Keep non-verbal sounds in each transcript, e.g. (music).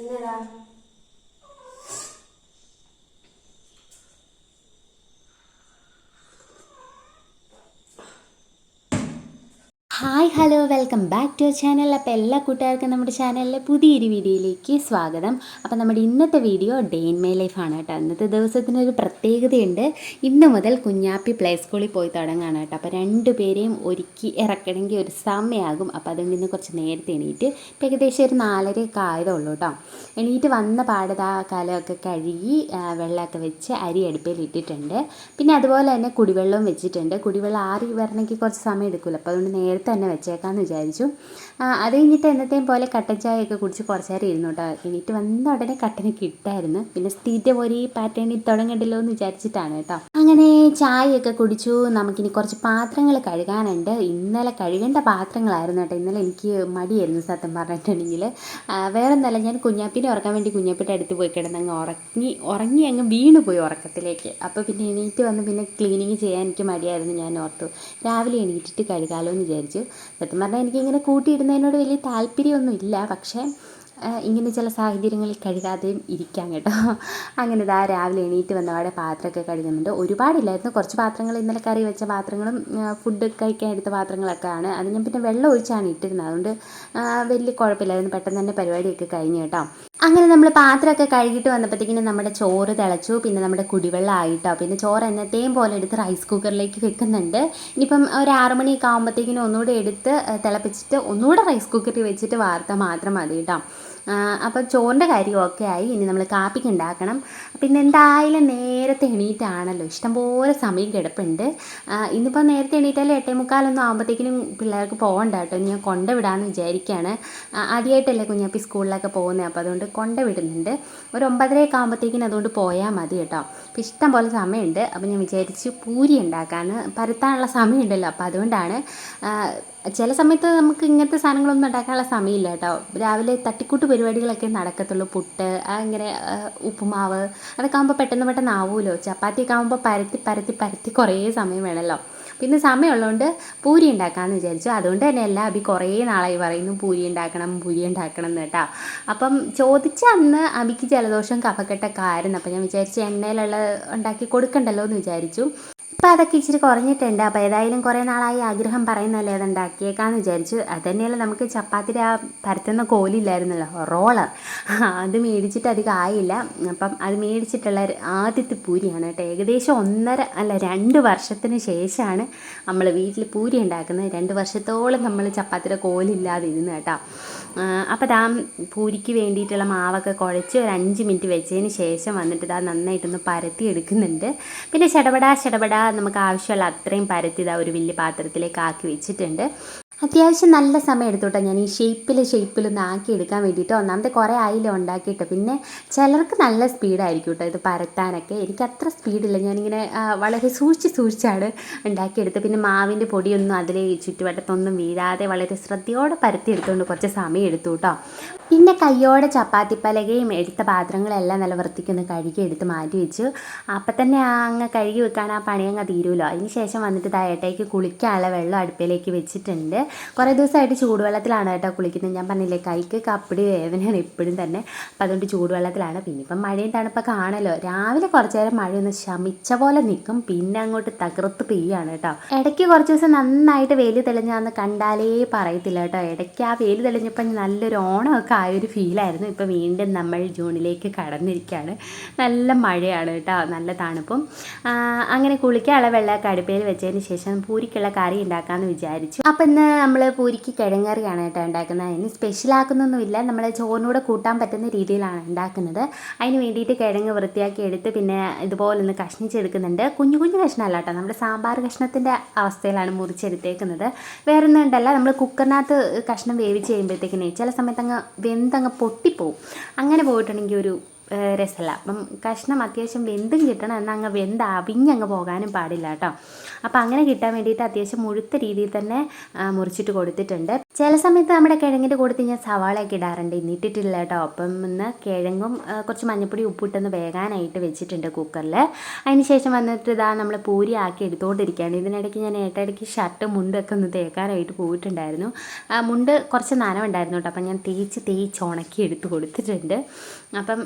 എന്നടാ hi hello welcome back to channel. അപ്പോൾ എല്ലാ കൂട്ടുകാർക്കും നമ്മുടെ ചാനലിലെ പുതിയൊരു വീഡിയോയിലേക്ക് സ്വാഗതം. അപ്പോൾ നമ്മുടെ ഇന്നത്തെ വീഡിയോ ഡേ ഇൻ മൈ ലൈഫാണ് കേട്ടോ. ഇന്നത്തെ ദിവസത്തിനൊരു പ്രത്യേകതയുണ്ട്. ഇന്ന് മുതൽ കുഞ്ഞാപ്പി പ്ലേ സ്കൂളിൽ പോയി തുടങ്ങാണ് കേട്ടോ. അപ്പോൾ രണ്ടുപേരെയും ഒരുക്കി ഇറക്കണമെങ്കിൽ ഒരു സമയമാകും. അപ്പോൾ അതുകൊണ്ട് ഇന്ന് കുറച്ച് നേരത്തെ എണീറ്റ് ഇപ്പം ഏകദേശം ഒരു നാലരയൊക്കെ ആയതുള്ളൂ കേട്ടോ. എണീറ്റ് വന്ന പാടതാ കാലമൊക്കെ കഴുകി ആ, വെള്ളമൊക്കെ വെച്ച് അരി അടുപ്പിൽ ഇട്ടിട്ടുണ്ട്. പിന്നെ അതുപോലെ തന്നെ കുടിവെള്ളവും വെച്ചിട്ടുണ്ട്. കുടിവെള്ളം ആറി വരണമെങ്കിൽ കുറച്ച് സമയം എടുക്കില്ല. അപ്പോൾ അതുകൊണ്ട് നേരത്തെ തന്നെ വെച്ചേക്കാമെന്ന് വിചാരിച്ചു. അത് കഴിഞ്ഞിട്ട് എന്നത്തെയും പോലെ കട്ടൻ ചായയൊക്കെ കുടിച്ച് കുറച്ച് നേരം ഇരുന്നു കേട്ടോ എണീറ്റ് വന്ന ഉടനെ കട്ടന് കിട്ടായിരുന്നു. പിന്നെ സ്ഥിരം ഒരേ പാറ്റേണിൽ തുടങ്ങണ്ടല്ലോ എന്ന് വിചാരിച്ചിട്ടാണ് കേട്ടോ അങ്ങനെ ചായയൊക്കെ കുടിച്ചു. നമുക്കിനി കുറച്ച് പാത്രങ്ങൾ കഴുകാനുണ്ട്. ഇന്നലെ കഴുകേണ്ട പാത്രങ്ങളായിരുന്നു കേട്ടോ ഇന്നലെ എനിക്ക് മടിയായിരുന്നു സത്യം പറഞ്ഞിട്ടുണ്ടെങ്കിൽ വേറെ ഒന്നല്ല ഞാൻ കുഞ്ഞാപ്പിനെ ഉറക്കാൻ വേണ്ടി കുഞ്ഞാപ്പിന്റെ അടുത്ത് പോയി കിടന്ന് അങ്ങ് ഉറങ്ങി ഉറങ്ങി അങ്ങ് വീണു പോയി ഉറക്കത്തിലേക്ക്. അപ്പോൾ പിന്നെ എണീറ്റ് വന്ന് പിന്നെ ക്ലീനിങ് ചെയ്യാൻ എനിക്ക് മടിയായിരുന്നു ഞാൻ ഓർത്തു. രാവിലെ എണീറ്റിട്ട് കഴുകാമല്ലോ എന്ന് വിചാരിച്ചു. സത്യം പറഞ്ഞാൽ എനിക്കിങ്ങനെ കൂട്ടിയിടുന്നതിനോട് വലിയ താല്പര്യമൊന്നുമില്ല. പക്ഷേ ഇങ്ങനെ ചില സാഹചര്യങ്ങളിൽ കഴുകാതെയും ഇരിക്കാം കേട്ടോ. അങ്ങനെ ഇതാ രാവിലെ എണീറ്റ് വന്നപാടെ പാത്രമൊക്കെ കഴുകുന്നുണ്ട്. ഒരുപാടില്ലായിരുന്നു. കുറച്ച് പാത്രങ്ങൾ ഇന്നലെ കറി വെച്ച പാത്രങ്ങളും ഫുഡ് കഴിക്കാൻ എടുത്ത പാത്രങ്ങളൊക്കെ ആണ് അത് ഞാൻ പിന്നെ വെള്ളം ഒഴിച്ചാണ് ഇട്ടിരുന്നത്. അതുകൊണ്ട് വലിയ കുഴപ്പമില്ലായിരുന്നു. പെട്ടെന്ന് തന്നെ പരിപാടിയൊക്കെ കഴിഞ്ഞു കേട്ടോ. അങ്ങനെ നമ്മൾ പാത്രമൊക്കെ കഴുകിയിട്ട് വന്നപ്പോഴത്തേക്കിനും നമ്മുടെ ചോറ് തിളച്ചു. പിന്നെ നമ്മുടെ കുടിവെള്ളം ആയിട്ടോ. പിന്നെ ചോറ് എന്നത്തെയും പോലെ എടുത്ത് റൈസ് കുക്കറിലേക്ക് വെക്കുന്നുണ്ട്. ഇനിയിപ്പം ഒരു ആറ് മണിയൊക്കെ ആകുമ്പോഴത്തേക്കിനും ഒന്നുകൂടെ എടുത്ത് തിളപ്പിച്ചിട്ട് ഒന്നുകൂടെ റൈസ് കുക്കറിൽ വെച്ചിട്ട് വാർത്ത മാത്രം മതി കേട്ടോ. അപ്പോൾ ചോറിന്റെ കാര്യമൊക്കെ ആയി. ഇനി നമ്മൾ കാപ്പിക്ക് ഉണ്ടാക്കണം പിന്നെ എന്തായാലും നേരത്തെ എണീറ്റാണല്ലോ. ഇഷ്ടംപോലെ സമയം കിടപ്പുണ്ട്. ഇന്നിപ്പോൾ നേരത്തെ എണീറ്റാലും എട്ടേ മുക്കാലൊന്നും ആകുമ്പോഴത്തേക്കിനും പിള്ളേർക്ക് പോകണ്ട കേട്ടോ ഞാൻ കൊണ്ടുവിടാമെന്ന് വിചാരിക്കുകയാണ് ആദ്യമായിട്ടല്ലേ കുഞ്ഞാപ്പി സ്കൂളിലൊക്കെ പോകുന്നത് അപ്പോൾ അതുകൊണ്ട് കൊണ്ടുവിടുന്നുണ്ട് ഒരു ഒമ്പതരയൊക്കെ ആകുമ്പോഴത്തേക്കിനും അതുകൊണ്ട് പോയാൽ മതി കേട്ടോ. അപ്പോൾ ഇഷ്ടം പോലെ സമയമുണ്ട്. അപ്പോൾ ഞാൻ വിചാരിച്ചു പൂരി ഉണ്ടാക്കാമെന്ന് പരത്താനുള്ള സമയമുണ്ടല്ലോ. അപ്പോൾ അതുകൊണ്ടാണ് ചില സമയത്ത് നമുക്ക് ഇങ്ങനത്തെ സാധനങ്ങളൊന്നും ഉണ്ടാക്കാനുള്ള സമയമില്ല കേട്ടോ. രാവിലെ തട്ടിക്കൂട്ട് പരിപാടികളൊക്കെ നടക്കത്തുള്ളൂ. പുട്ട് അങ്ങനെ ഉപ്പുമാവ് അതൊക്കെ ആകുമ്പോൾ പെട്ടെന്ന് പെട്ടെന്ന് ആവുമല്ലോ ചപ്പാത്തിയൊക്കെ ആകുമ്പോൾ പരത്തി പരത്തി പരത്തി കുറേ സമയം വേണമല്ലോ പിന്നെ സമയമുള്ളതുകൊണ്ട് പൂരി ഉണ്ടാക്കാമെന്ന് വിചാരിച്ചു. അതുകൊണ്ട് തന്നെ എല്ലാ അബി കുറേ നാളായി പറയുന്നു പൂരി ഉണ്ടാക്കണം പൂരി ഉണ്ടാക്കണം എന്ന് കേട്ടോ. അപ്പം ചോദിച്ച അന്ന് അബിക്ക് ജലദോഷം കഫക്കെട്ടൊക്കെ ആയിരുന്നു. അപ്പം ഞാൻ വിചാരിച്ചു എണ്ണയിലുള്ള ഉണ്ടാക്കി കൊടുക്കണ്ടല്ലോ എന്ന് വിചാരിച്ചു. ഇപ്പം അതൊക്കെ ഇച്ചിരി കുറഞ്ഞിട്ടുണ്ട്. അപ്പോൾ ഏതായാലും കുറേ നാളായി ആഗ്രഹം പറയുന്നല്ലേ അത് ഉണ്ടാക്കിയേക്കാന്ന് വിചാരിച്ചു. അത് തന്നെയല്ല നമുക്ക് ചപ്പാത്തിയുടെ ആ പരത്തുന്ന കോലില്ലായിരുന്നല്ലോ റോളർ അത് മേടിച്ചിട്ട് അധികം ആയില്ല. അപ്പം അത് മേടിച്ചിട്ടുള്ള ആദ്യത്തെ പൂരിയാണ് കേട്ടോ. ഏകദേശം ഒന്നര അല്ല രണ്ട് വർഷത്തിന് ശേഷമാണ് നമ്മൾ വീട്ടിൽ പൂരി ഉണ്ടാക്കുന്നത്. രണ്ട് വർഷത്തോളം നമ്മൾ ചപ്പാത്തിയുടെ കോലില്ലാതെ ഇരുന്ന് കേട്ടോ. അപ്പോൾ ദാ പൂരിക്ക് വേണ്ടിയിട്ടുള്ള മാവൊക്കെ കുഴച്ച് ഒരു അഞ്ച് മിനിറ്റ് വെച്ചതിന് ശേഷം വന്നിട്ട് ഇതാ നന്നായിട്ടൊന്ന് പരത്തി എടുക്കുന്നുണ്ട്. പിന്നെ ചടപടാ ചടപടാ നമുക്ക് ആവശ്യമുള്ള അത്രയും പരത്തി ഇതാ ഒരു വലിയ പാത്രത്തിലേക്ക് ആക്കി വെച്ചിട്ടുണ്ട്. അത്യാവശ്യം നല്ല സമയം എടുത്തോട്ടെ ഞാൻ ഈ ഷേപ്പിൽ ഷേപ്പിലൊന്ന് ആക്കി എടുക്കാൻ വേണ്ടിയിട്ട്. ഒന്നാമത്തെ കുറേ ആയില്ല ഉണ്ടാക്കിയിട്ട് പിന്നെ ചിലർക്ക് നല്ല സ്പീഡായിരിക്കും കേട്ടോ ഇത് പരത്താനൊക്കെ. എനിക്ക് അത്ര സ്പീഡില്ല ഞാനിങ്ങനെ വളരെ സൂക്ഷിച്ച് സൂക്ഷിച്ചാണ് ഉണ്ടാക്കിയെടുത്ത് പിന്നെ മാവിന്റെ പൊടിയൊന്നും അതിലെ ചുറ്റുവട്ടത്തൊന്നും വീഴാതെ വളരെ ശ്രദ്ധയോടെ പരത്തിയെടുത്തുകൊണ്ട് കുറച്ച് സമയം എടുത്തു കേട്ടോ. പിന്നെ കയ്യോടെ ചപ്പാത്തി പലകയും എടുത്ത പാത്രങ്ങളെല്ലാം നല്ല വൃത്തിക്കൊന്ന് കഴുകി എടുത്ത് മാറ്റി വെച്ചു. അപ്പം തന്നെ അങ്ങ് കഴുകി വെക്കാൻ ആ പണി അങ്ങ് തീരുമല്ലോ അതിന് ശേഷം വന്നിട്ട് താഴേട്ടേക്ക് കുളിക്കാനുള്ള വെള്ളം അടുപ്പിലേക്ക് വെച്ചിട്ടുണ്ട്. കുറേ ദിവസമായിട്ട് ചൂടുവെള്ളത്തിലാണ് കേട്ടോ കുളിക്കുന്നത്. ഞാൻ പറഞ്ഞില്ലേ കൈക്ക് കപ്പടി വേദനയാണ് എപ്പോഴും തന്നെ. അപ്പം അതുകൊണ്ട് ചൂടുവെള്ളത്തിലാണ്. പിന്നെ ഇപ്പം മഴയും തണുപ്പൊക്കെ ആണല്ലോ. രാവിലെ കുറച്ച് നേരം ഒന്ന് ശമിച്ച പോലെ നിൽക്കും പിന്നെ അങ്ങോട്ട് തകർത്ത് പെയ്യാണ് കേട്ടോ. ഇടയ്ക്ക് കുറച്ച് ദിവസം നന്നായിട്ട് വെയിൽ തെളിഞ്ഞാന്ന് കണ്ടാലേ പറയത്തില്ല കേട്ടോ. ഇടയ്ക്ക് ആ വെയിൽ തെളിഞ്ഞപ്പോൾ നല്ലൊരു ഓണമൊക്കെ ആയൊരു ഫീലായിരുന്നു ഇപ്പോൾ വീണ്ടും നമ്മൾ ജൂണിലേക്ക് കടന്നിരിക്കുകയാണ്. നല്ല മഴയാണ് കേട്ടോ നല്ല തണുപ്പും. അങ്ങനെ കുളിക്കാനുള്ള വെള്ളമൊക്കെ അടുപ്പയിൽ വെച്ചതിന് ശേഷം പൂരിക്കുള്ള കറി ഉണ്ടാക്കാമെന്ന് വിചാരിച്ചു. അപ്പം ഇന്ന് നമ്മൾ പൂരിക്ക് കിഴങ്ങറിയാണ് കേട്ടോ ഉണ്ടാക്കുന്നത്. അതിന് സ്പെഷ്യലാക്കുന്നൊന്നുമില്ല നമ്മൾ ചോറിനൂടെ കൂട്ടാൻ പറ്റുന്ന രീതിയിലാണ് ഉണ്ടാക്കുന്നത്. അതിന് വേണ്ടിയിട്ട് കിഴങ്ങ് വൃത്തിയാക്കി എടുത്ത് പിന്നെ ഇതുപോലെ ഒന്ന് കഷ്ണിച്ചെടുക്കുന്നുണ്ട്. കുഞ്ഞു കുഞ്ഞു കഷ്ണമല്ല കേട്ടോ. നമ്മുടെ സാമ്പാർ കഷ്ണത്തിന്റെ അവസ്ഥയിലാണ് മുറിച്ചെടുത്തേക്കുന്നത്. വേറെ ഒന്നും ഉണ്ടല്ല. നമ്മൾ കുക്കറിനകത്ത് കഷ്ണം വേവിച്ച് കഴിയുമ്പോഴത്തേക്കിനെ ചില സമയത്ത് അങ്ങ് വെന്തങ്ങ് പൊട്ടിപ്പോവും. അങ്ങനെ പോയിട്ടുണ്ടെങ്കിൽ ഒരു രസമല്ല അപ്പം കഷ്ണം അത്യാവശ്യം വെന്തും കിട്ടണം എന്നാൽ അങ്ങ് വെന്ത് അവിഞ്ഞങ്ങ് പോകാനും പാടില്ല കേട്ടോ. അപ്പോൾ അങ്ങനെ കിട്ടാൻ വേണ്ടിയിട്ട് അത്യാവശ്യം മുഴുത്ത രീതിയിൽ തന്നെ മുറിച്ചിട്ട് കൊടുത്തിട്ടുണ്ട്. ചില സമയത്ത് നമ്മുടെ കിഴങ്ങിന്റെ കൂടത്തിൽ ഞാൻ സവാളയൊക്കെ ഇടാറുണ്ട്. ഇന്നിട്ടിട്ടില്ല കേട്ടോ. അപ്പം ഇന്ന് കിഴങ്ങും കുറച്ച് മഞ്ഞപ്പൊടി ഉപ്പിട്ടൊന്ന് വേകാനായിട്ട് വെച്ചിട്ടുണ്ട് കുക്കറിൽ അതിന് ശേഷം വന്നിട്ട് ഇതാ നമ്മൾ പൂരി ആക്കി എടുത്തുകൊണ്ടിരിക്കുകയാണ് ഇതിനിടയ്ക്ക് ഞാൻ ഏട്ടയിടയ്ക്ക് ഷർട്ട് മുണ്ടൊക്കെ ഒന്ന് തേക്കാനായിട്ട് പോയിട്ടുണ്ടായിരുന്നു. മുണ്ട് കുറച്ച് നനവുണ്ടായിരുന്നു കേട്ടോ. അപ്പം ഞാൻ തേച്ച് തേച്ച് ഉണക്കി എടുത്ത് കൊടുത്തിട്ടുണ്ട്. അപ്പം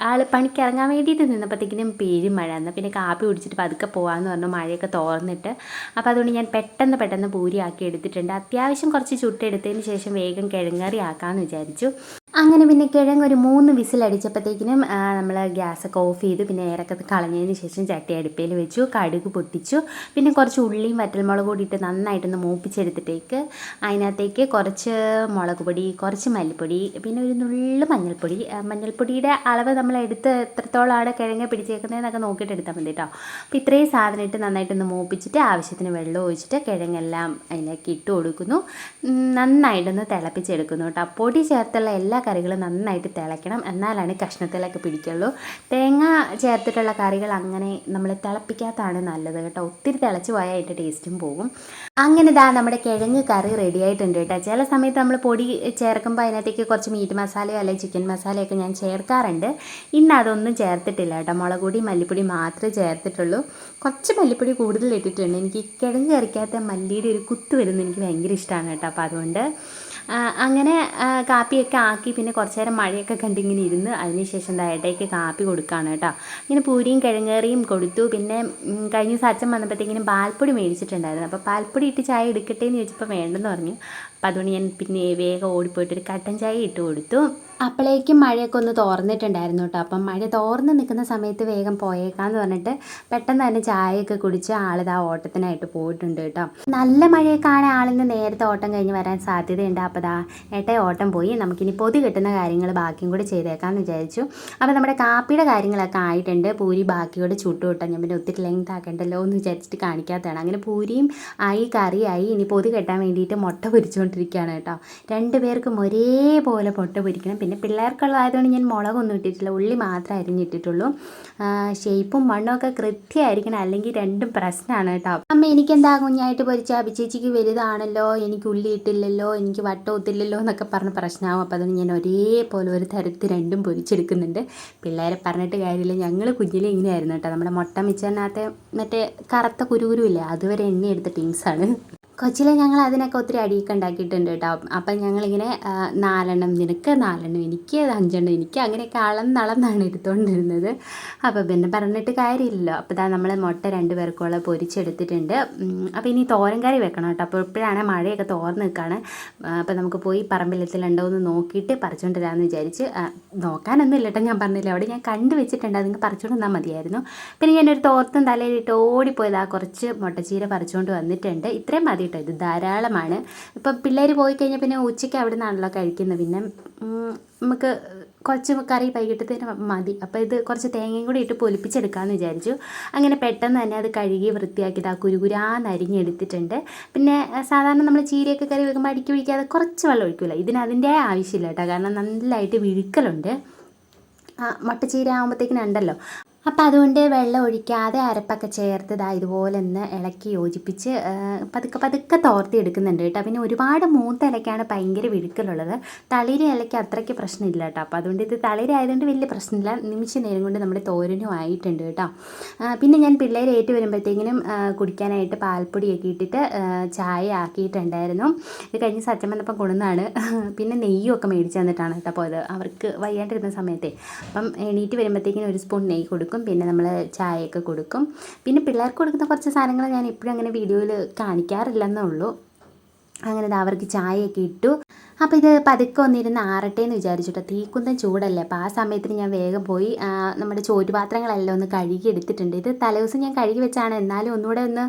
ആൾ പണിക്ക് ഇറങ്ങാൻ വേണ്ടിയിട്ട് നിന്നപ്പോഴത്തേക്കിനും പേരും മഴ. എന്നാൽ പിന്നെ കാപ്പി കുടിച്ചിട്ട് പതുക്കെ പോകാമെന്ന് പറഞ്ഞു മഴയൊക്കെ തോർന്നിട്ട്. അപ്പോൾ അതുകൊണ്ട് ഞാൻ പെട്ടെന്ന് പെട്ടെന്ന് പൂരിയാക്കി എടുത്തിട്ടുണ്ട്. അത്യാവശ്യം കുറച്ച് ചുട്ടെടുത്തതിന് ശേഷം വേഗം കിഴങ്ങറി ആക്കാമെന്ന് വിചാരിച്ചു. അങ്ങനെ പിന്നെ കിഴങ്ങ് ഒരു മൂന്ന് വിസിലടിച്ചപ്പോഴത്തേക്കിനും നമ്മൾ ഗ്യാസൊക്കെ ഓഫ് ചെയ്തു. പിന്നെ എയറൊക്കെ കളഞ്ഞതിന് ശേഷം ചട്ടി അടുപ്പയിൽ വെച്ചു കടുക് പൊട്ടിച്ചു. പിന്നെ കുറച്ച് ഉള്ളിയും വറ്റൽമുളക് കൂടി ഇട്ട് നന്നായിട്ടൊന്ന് മൂപ്പിച്ചെടുത്തിട്ടേക്ക് അതിനകത്തേക്ക് കുറച്ച് മുളക് പൊടി കുറച്ച് മല്ലിപ്പൊടി പിന്നെ ഒരു നുള്ളു മഞ്ഞൾപ്പൊടി. മഞ്ഞൾപ്പൊടിയുടെ അളവ് നമ്മൾ എടുത്ത് എത്രത്തോളമാണ് കിഴങ്ങ് പിടിച്ചേക്കുന്നതെന്നൊക്കെ നോക്കിയിട്ട് എടുത്താൽ മതി കേട്ടോ അപ്പോൾ ഇത്രയും സാധനം ഇട്ട് നന്നായിട്ടൊന്ന് മൂപ്പിച്ചിട്ട് ആവശ്യത്തിന് വെള്ളം ഒഴിച്ചിട്ട് കിഴങ്ങെല്ലാം അതിലേക്ക് ഇട്ട് കൊടുക്കുന്നു. നന്നായിട്ടൊന്ന് തിളപ്പിച്ചെടുക്കുന്നു കേട്ടോ പൊടി ചേർത്തുള്ള എല്ലാ കറികളും നന്നായിട്ട് തിളയ്ക്കണം. എന്നാലാണ് കഷ്ണത്തിലൊക്കെ പിടിക്കുള്ളൂ. തേങ്ങ ചേർത്തിട്ടുള്ള കറികൾ അങ്ങനെ നമ്മൾ തിളപ്പിക്കാത്തതാണ് നല്ലത് കേട്ടോ. ഒത്തിരി തിളച്ച് പോയാൽ അതിന്റെ ടേസ്റ്റും പോകും. അങ്ങനെ ഇതാ നമ്മുടെ കിഴങ്ങ് കറി റെഡി ആയിട്ടുണ്ട് കേട്ടോ. ചില സമയത്ത് നമ്മൾ പൊടി ചേർക്കുമ്പോൾ അതിനകത്തേക്ക് കുറച്ച് മീറ്റ് മസാലയോ അല്ലെങ്കിൽ ചിക്കൻ മസാലയൊക്കെ ഞാൻ ചേർക്കാറുണ്ട്. ഇന്ന് അതൊന്നും ചേർത്തിട്ടില്ല കേട്ടോ. മുളക് പൊടി മല്ലിപ്പൊടി മാത്രമേ ചേർത്തിട്ടുള്ളൂ. കുറച്ച് മല്ലിപ്പൊടി കൂടുതൽ ഇട്ടിട്ടുണ്ട്. എനിക്ക് കിഴങ്ങ് കറിക്കകത്ത് മല്ലിയുടെ ഒരു കുത്ത് വരുന്നത് എനിക്ക് ഭയങ്കര ഇഷ്ടമാണ് കേട്ടോ. അപ്പോൾ അതുകൊണ്ട് അങ്ങനെ കാപ്പിയൊക്കെ ആക്കി പിന്നെ കുറച്ച് നേരം മഴയൊക്കെ കണ്ടിങ്ങനെ ഇരുന്ന് അതിനുശേഷം ദയട്ടേക്ക് കാപ്പി കൊടുക്കുകയാണ് കേട്ടോ. ഇങ്ങനെ പൂരിയും കിഴങ്ങേറിയും കൊടുത്തു. പിന്നെ കഴിഞ്ഞ ദിവസം അച്ഛൻ വന്നപ്പോഴത്തേക്കിനും പാൽപ്പൊടി മേടിച്ചിട്ടുണ്ടായിരുന്നു. അപ്പോൾ പാൽപ്പൊടി ഇട്ട് ചായ എടുക്കട്ടെ എന്ന് ചോദിച്ചപ്പോൾ വേണ്ടെന്ന് പറഞ്ഞു. അപ്പോൾ അതുകൊണ്ട് ഞാൻ പിന്നെ വേഗം ഓടിപ്പോയിട്ട് ഒരു കട്ടൻ ചായ ഇട്ട് കൊടുത്തു. അപ്പോഴേക്കും മഴയൊക്കെ ഒന്ന് തോർന്നിട്ടുണ്ടായിരുന്നു കേട്ടോ അപ്പം മഴ തോർന്ന് നിൽക്കുന്ന സമയത്ത് വേഗം പോയേക്കാന്ന് പറഞ്ഞിട്ട് പെട്ടെന്ന് തന്നെ ചായയൊക്കെ കുടിച്ച് ആളിത് ആ ഓട്ടത്തിനായിട്ട് പോയിട്ടുണ്ട് കേട്ടോ നല്ല മഴയൊക്കെ ആണെങ്കിൽ ആളിന്ന് നേരത്തെ ഓട്ടം കഴിഞ്ഞ് വരാൻ സാധ്യതയുണ്ട്. അപ്പോൾ ദാ ഏട്ടേ ഓട്ടം പോയി. നമുക്കിനി പൊതി കിട്ടുന്ന കാര്യങ്ങൾ ബാക്കിയും കൂടി ചെയ്തേക്കാമെന്ന് വിചാരിച്ചു. അപ്പോൾ നമ്മുടെ കാപ്പിയുടെ കാര്യങ്ങളൊക്കെ ആയിട്ടുണ്ട്. പൂരി ബാക്കിയോട് ചുട്ടു ഞാൻ പിന്നെ ഒത്തിരി ലെങ്ത് ആക്കണ്ടല്ലോ എന്ന് വിചാരിച്ചിട്ട് കാണിക്കാത്തതാണ്. അങ്ങനെ പൂരിയും ആയി കറിയായി ഇനി പൊതി കെട്ടാൻ വേണ്ടിയിട്ട് മുട്ട പൊരിച്ചുകൊണ്ടിരിക്കുകയാണ് കേട്ടോ രണ്ടുപേർക്കും ഒരേപോലെ പൊട്ട പൊരിക്കണം. പിന്നെ പിള്ളേർക്കുള്ളതായതുകൊണ്ട് ഞാൻ മുളകൊന്നും ഇട്ടിട്ടില്ല ഉള്ളി മാത്രം അരിഞ്ഞിട്ടിട്ടുള്ളൂ. ഷേപ്പും മണ്ണും ഒക്കെ കൃത്യമായിരിക്കണം അല്ലെങ്കിൽ രണ്ടും പ്രശ്നമാണ് കേട്ടോ. അമ്മ എനിക്കെന്താ കുഞ്ഞായിട്ട് പൊരിച്ച? അഭിചേച്ചിക്ക് വലുതാണല്ലോ എനിക്ക് ഉള്ളി ഇട്ടില്ലല്ലോ എനിക്ക് വട്ടം ഒത്തില്ലല്ലോ എന്നൊക്കെ പറഞ്ഞ് പ്രശ്നമാവും. അപ്പോൾ അതുകൊണ്ട് ഞാൻ ഒരേപോലെ ഒരു തരത്തിൽ രണ്ടും പൊരിച്ചെടുക്കുന്നുണ്ട്. പിള്ളേരെ പറഞ്ഞിട്ട് കാര്യമില്ല. ഞങ്ങൾ കുഞ്ഞിലെ ഇങ്ങനെയായിരുന്നു കേട്ടോ. നമ്മുടെ മുട്ട മിച്ചനകത്തെ മറ്റേ കറുത്ത കുരുകുരുവില്ലേ അതുവരെ എണ്ണ ടീംസാണ് കൊച്ചിലെ ഞങ്ങൾ അതിനൊക്കെ ഒത്തിരി അടിയൊക്കെ ഉണ്ടാക്കിയിട്ടുണ്ട് കേട്ടോ. അപ്പം ഞങ്ങളിങ്ങനെ നാലെണ്ണം നിനക്ക് നാലെണ്ണം എനിക്ക് അഞ്ചെണ്ണം എനിക്ക് അങ്ങനെയൊക്കെ അളന്നളന്നാണ് എടുത്തുകൊണ്ടിരുന്നത് അപ്പോൾ പിന്നെ പറഞ്ഞിട്ട് കാര്യമില്ലല്ലോ. അപ്പോൾ ഇതാ നമ്മൾ മുട്ട രണ്ട് പേർക്കുള്ള പൊരിച്ചെടുത്തിട്ടുണ്ട്. അപ്പോൾ ഇനി തോരൻ കറി വെക്കണം കേട്ടോ. അപ്പോൾ ഇപ്പോഴാണ് മഴയൊക്കെ തോർന്ന് നിൽക്കുകയാണ് അപ്പോൾ നമുക്ക് പോയി പറമ്പിലെത്തിലുണ്ടോ എന്ന് നോക്കിയിട്ട് പറിച്ചുകൊണ്ട് വരാമെന്ന് വിചാരിച്ച് നോക്കാനൊന്നും ഇല്ല കേട്ടോ. ഞാൻ പറഞ്ഞില്ല അവിടെ ഞാൻ കണ്ടു വെച്ചിട്ടുണ്ട്. അതിങ്ങ് പറിച്ചുകൊണ്ട് വന്നാൽ മതിയായിരുന്നു. പിന്നെ ഞാനൊരു തോർത്തും തലയിലിട്ട് ഓടിപ്പോയത് കുറച്ച് മുട്ടച്ചീര പറിച്ചുകൊണ്ട് വന്നിട്ടുണ്ട്. ഇത്രയും മതി കേട്ടോ. ഇത് ധാരാളമാണ്. ഇപ്പം പിള്ളേർ പോയി കഴിഞ്ഞാൽ പിന്നെ ഉച്ചയ്ക്ക് അവിടെ നിന്നാണല്ലോ കഴിക്കുന്നത്. പിന്നെ നമുക്ക് കുറച്ച് കറി വൈകിട്ടത്തേന് മതി. അപ്പോൾ ഇത് കുറച്ച് തേങ്ങയും കൂടി ഇട്ട് പൊലിപ്പിച്ചെടുക്കാമെന്ന് വിചാരിച്ചു. അങ്ങനെ പെട്ടെന്ന് തന്നെ അത് കഴുകി വൃത്തിയാക്കിയിട്ട് ആ കുരുകുരാന്ന് അരിഞ്ഞെടുത്തിട്ടുണ്ട് പിന്നെ സാധാരണ നമ്മൾ ചീരയൊക്കെ കറി വെക്കുമ്പോൾ അടിക്കി പിടിക്കാതെ കുറച്ച് വെള്ളം ഒഴിക്കില്ല ഇതിന് അതിന്റെ ആവശ്യമില്ല കേട്ടോ. കാരണം നല്ലതായിട്ട് വിഴുക്കലുണ്ട്. മുട്ടച്ചീര ആകുമ്പോഴത്തേക്കിനുണ്ടല്ലോ അപ്പം അതുകൊണ്ട് വെള്ളം ഒഴിക്കാതെ അരപ്പൊക്കെ ചേർത്ത് ഇതാ ഇതുപോലെ ഒന്ന് ഇളക്കി യോജിപ്പിച്ച് പതുക്കെ പതുക്കെ തോർത്തി എടുക്കുന്നുണ്ട് കേട്ടോ. പിന്നെ ഒരുപാട് മൂത്ത ഇലക്കാണ് ഭയങ്കര വിഴുക്കലുള്ളത്. തളിരി ഇലയ്ക്ക് അത്രയ്ക്ക് പ്രശ്നമില്ല കേട്ടോ. അപ്പോൾ അതുകൊണ്ട് ഇത് തളിരി ആയതുകൊണ്ട് വലിയ പ്രശ്നമില്ല. നിമിഷ നേരം കൊണ്ട് നമ്മുടെ തോരനും ആയിട്ടുണ്ട് കേട്ടോ. പിന്നെ ഞാൻ പിള്ളേർ ഏറ്റു വരുമ്പോഴത്തേക്കിനും കുടിക്കാനായിട്ട് പാൽപ്പൊടിയൊക്കെ ഇട്ടിട്ട് ചായ ആക്കിയിട്ടുണ്ടായിരുന്നു. ഇത് കഴിഞ്ഞ് സത്യം വന്നപ്പം കൊണ്ടുവന്നാണ് പിന്നെ നെയ്യും ഒക്കെ മേടിച്ച് തന്നിട്ടാണ് കേട്ടോ പോയത്. അവർക്ക് വയ്യാണ്ടിരുന്ന സമയത്തെ. അപ്പം എണീറ്റ് വരുമ്പോഴത്തേക്കിനും ഒരു സ്പൂൺ നെയ്യ് കൊടുക്കും. പിന്നെ നമ്മൾ ചായയൊക്കെ കൊടുക്കും. പിന്നെ പിള്ളേർക്ക് കൊടുക്കുന്ന കുറച്ച് സാധനങ്ങൾ ഞാൻ ഇപ്പോഴും അങ്ങനെ വീഡിയോയിൽ കാണിക്കാറില്ലെന്നേ ഉള്ളൂ. അങ്ങനെ അവർക്ക് ചായയൊക്കെ ഇട്ടു. അപ്പോൾ ഇത് പതുക്കെ ഒന്നിരുന്ന് ആറട്ടെ എന്ന് വിചാരിച്ചിട്ടോ. തീക്കുന്ന ചൂടല്ലേ. അപ്പോൾ ആ സമയത്തിന് ഞാൻ വേഗം പോയി നമ്മുടെ ചോറ്റുപാത്രങ്ങളെല്ലാം ഒന്ന് കഴുകി എടുത്തിട്ടുണ്ട്. ഇത് തലേദിവസം ഞാൻ കഴുകി വെച്ചാണ്. എന്നാലും ഒന്നുകൂടെ ഒന്ന്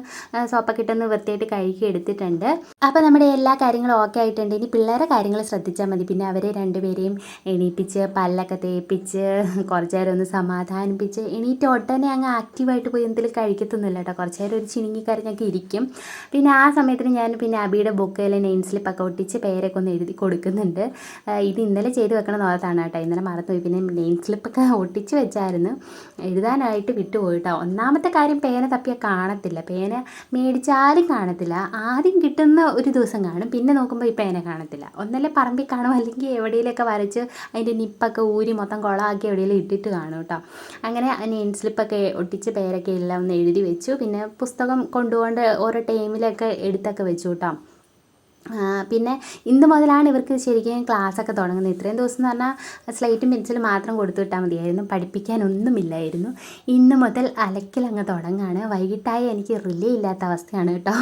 സോപ്പൊക്കെ ഇട്ടൊന്ന് വൃത്തിയായിട്ട് കഴുകി എടുത്തിട്ടുണ്ട്. അപ്പോൾ നമ്മുടെ എല്ലാ കാര്യങ്ങളും ഓക്കെ ആയിട്ടുണ്ട്. ഇനി പിള്ളേരെ കാര്യങ്ങൾ ശ്രദ്ധിച്ചാൽ മതി. പിന്നെ അവരെ രണ്ടുപേരെയും എണീപ്പിച്ച് പല്ലൊക്കെ തേപ്പിച്ച് കുറച്ച് നേരം ഒന്ന് സമാധാനിപ്പിച്ച് എണീറ്റ് ഉടനെ അങ്ങ് ആക്റ്റീവായിട്ട് പോയി എന്തെങ്കിലും കഴിക്കത്തൊന്നുമില്ല കേട്ടോ. കുറച്ച് നേരം ഒരു ചിണുങ്ങിക്കരഞ്ഞൊക്കെ ഇരിക്കും. പിന്നെ ആ സമയത്തിന് ഞാൻ പിന്നെ അബിയുടെ ബുക്കയിൽ നെയിം സ്ലിപ്പൊക്കെ ഒട്ടിച്ച് പേരൊക്കെ ഒന്ന് എഴുതി കൊടുക്കുന്നുണ്ട്. ഇത് ഇന്നലെ ചെയ്ത് വെക്കണം ഓർത്താണ് കേട്ടോ. ഇന്നലെ മറന്നുപോയി പിന്നെ നെയിം സ്ലിപ്പൊക്കെ (laughs) ഒട്ടിച്ച് വെച്ചായിരുന്നു. എഴുതാനായിട്ട് വിട്ടുപോയിട്ടോ. ഒന്നാമത്തെ കാര്യം പേന തപ്പിയാൽ കാണത്തില്ല. പേന മേടിച്ചാലും കാണത്തില്ല. ആദ്യം കിട്ടുന്ന ഒരു ദിവസം കാണും. പിന്നെ നോക്കുമ്പോൾ ഈ പേന കാണത്തില്ല. ഒന്നല്ലേ പറമ്പിൽ കാണും. അല്ലെങ്കിൽ എവിടെയെങ്കിലൊക്കെ വരച്ച് അതിന്റെ നിപ്പൊക്കെ ഊരി മൊത്തം കുളമാക്കി എവിടെയെങ്കിലും ഇട്ടിട്ട് കാണും കേട്ടോ. അങ്ങനെ നെയിം സ്ലിപ്പൊക്കെ ഒട്ടിച്ച് പേരൊക്കെ എല്ലാം ഒന്ന് എഴുതി വെച്ചു. പിന്നെ പുസ്തകം കൊണ്ടുകൊണ്ട് ഓരോ ടൈമിലൊക്കെ എടുത്തൊക്കെ വെച്ചു കേട്ടോ. പിന്നെ ഇന്ന് മുതലാണ് ഇവർക്ക് ശരിക്കും ക്ലാസ്സൊക്കെ തുടങ്ങുന്നത്. ഇത്രയും ദിവസം എന്ന് പറഞ്ഞാൽ സ്ലേറ്റും പെൻസിലും മാത്രം കൊടുത്തു വിട്ടാൽ മതിയായിരുന്നു. പഠിപ്പിക്കാനൊന്നുമില്ലായിരുന്നു. ഇന്ന് മുതൽ അലക്കിലങ്ങ് തുടങ്ങാണ് വൈകിട്ടായി എനിക്ക് റിലേ ഇല്ലാത്ത അവസ്ഥയാണ് കേട്ടോ.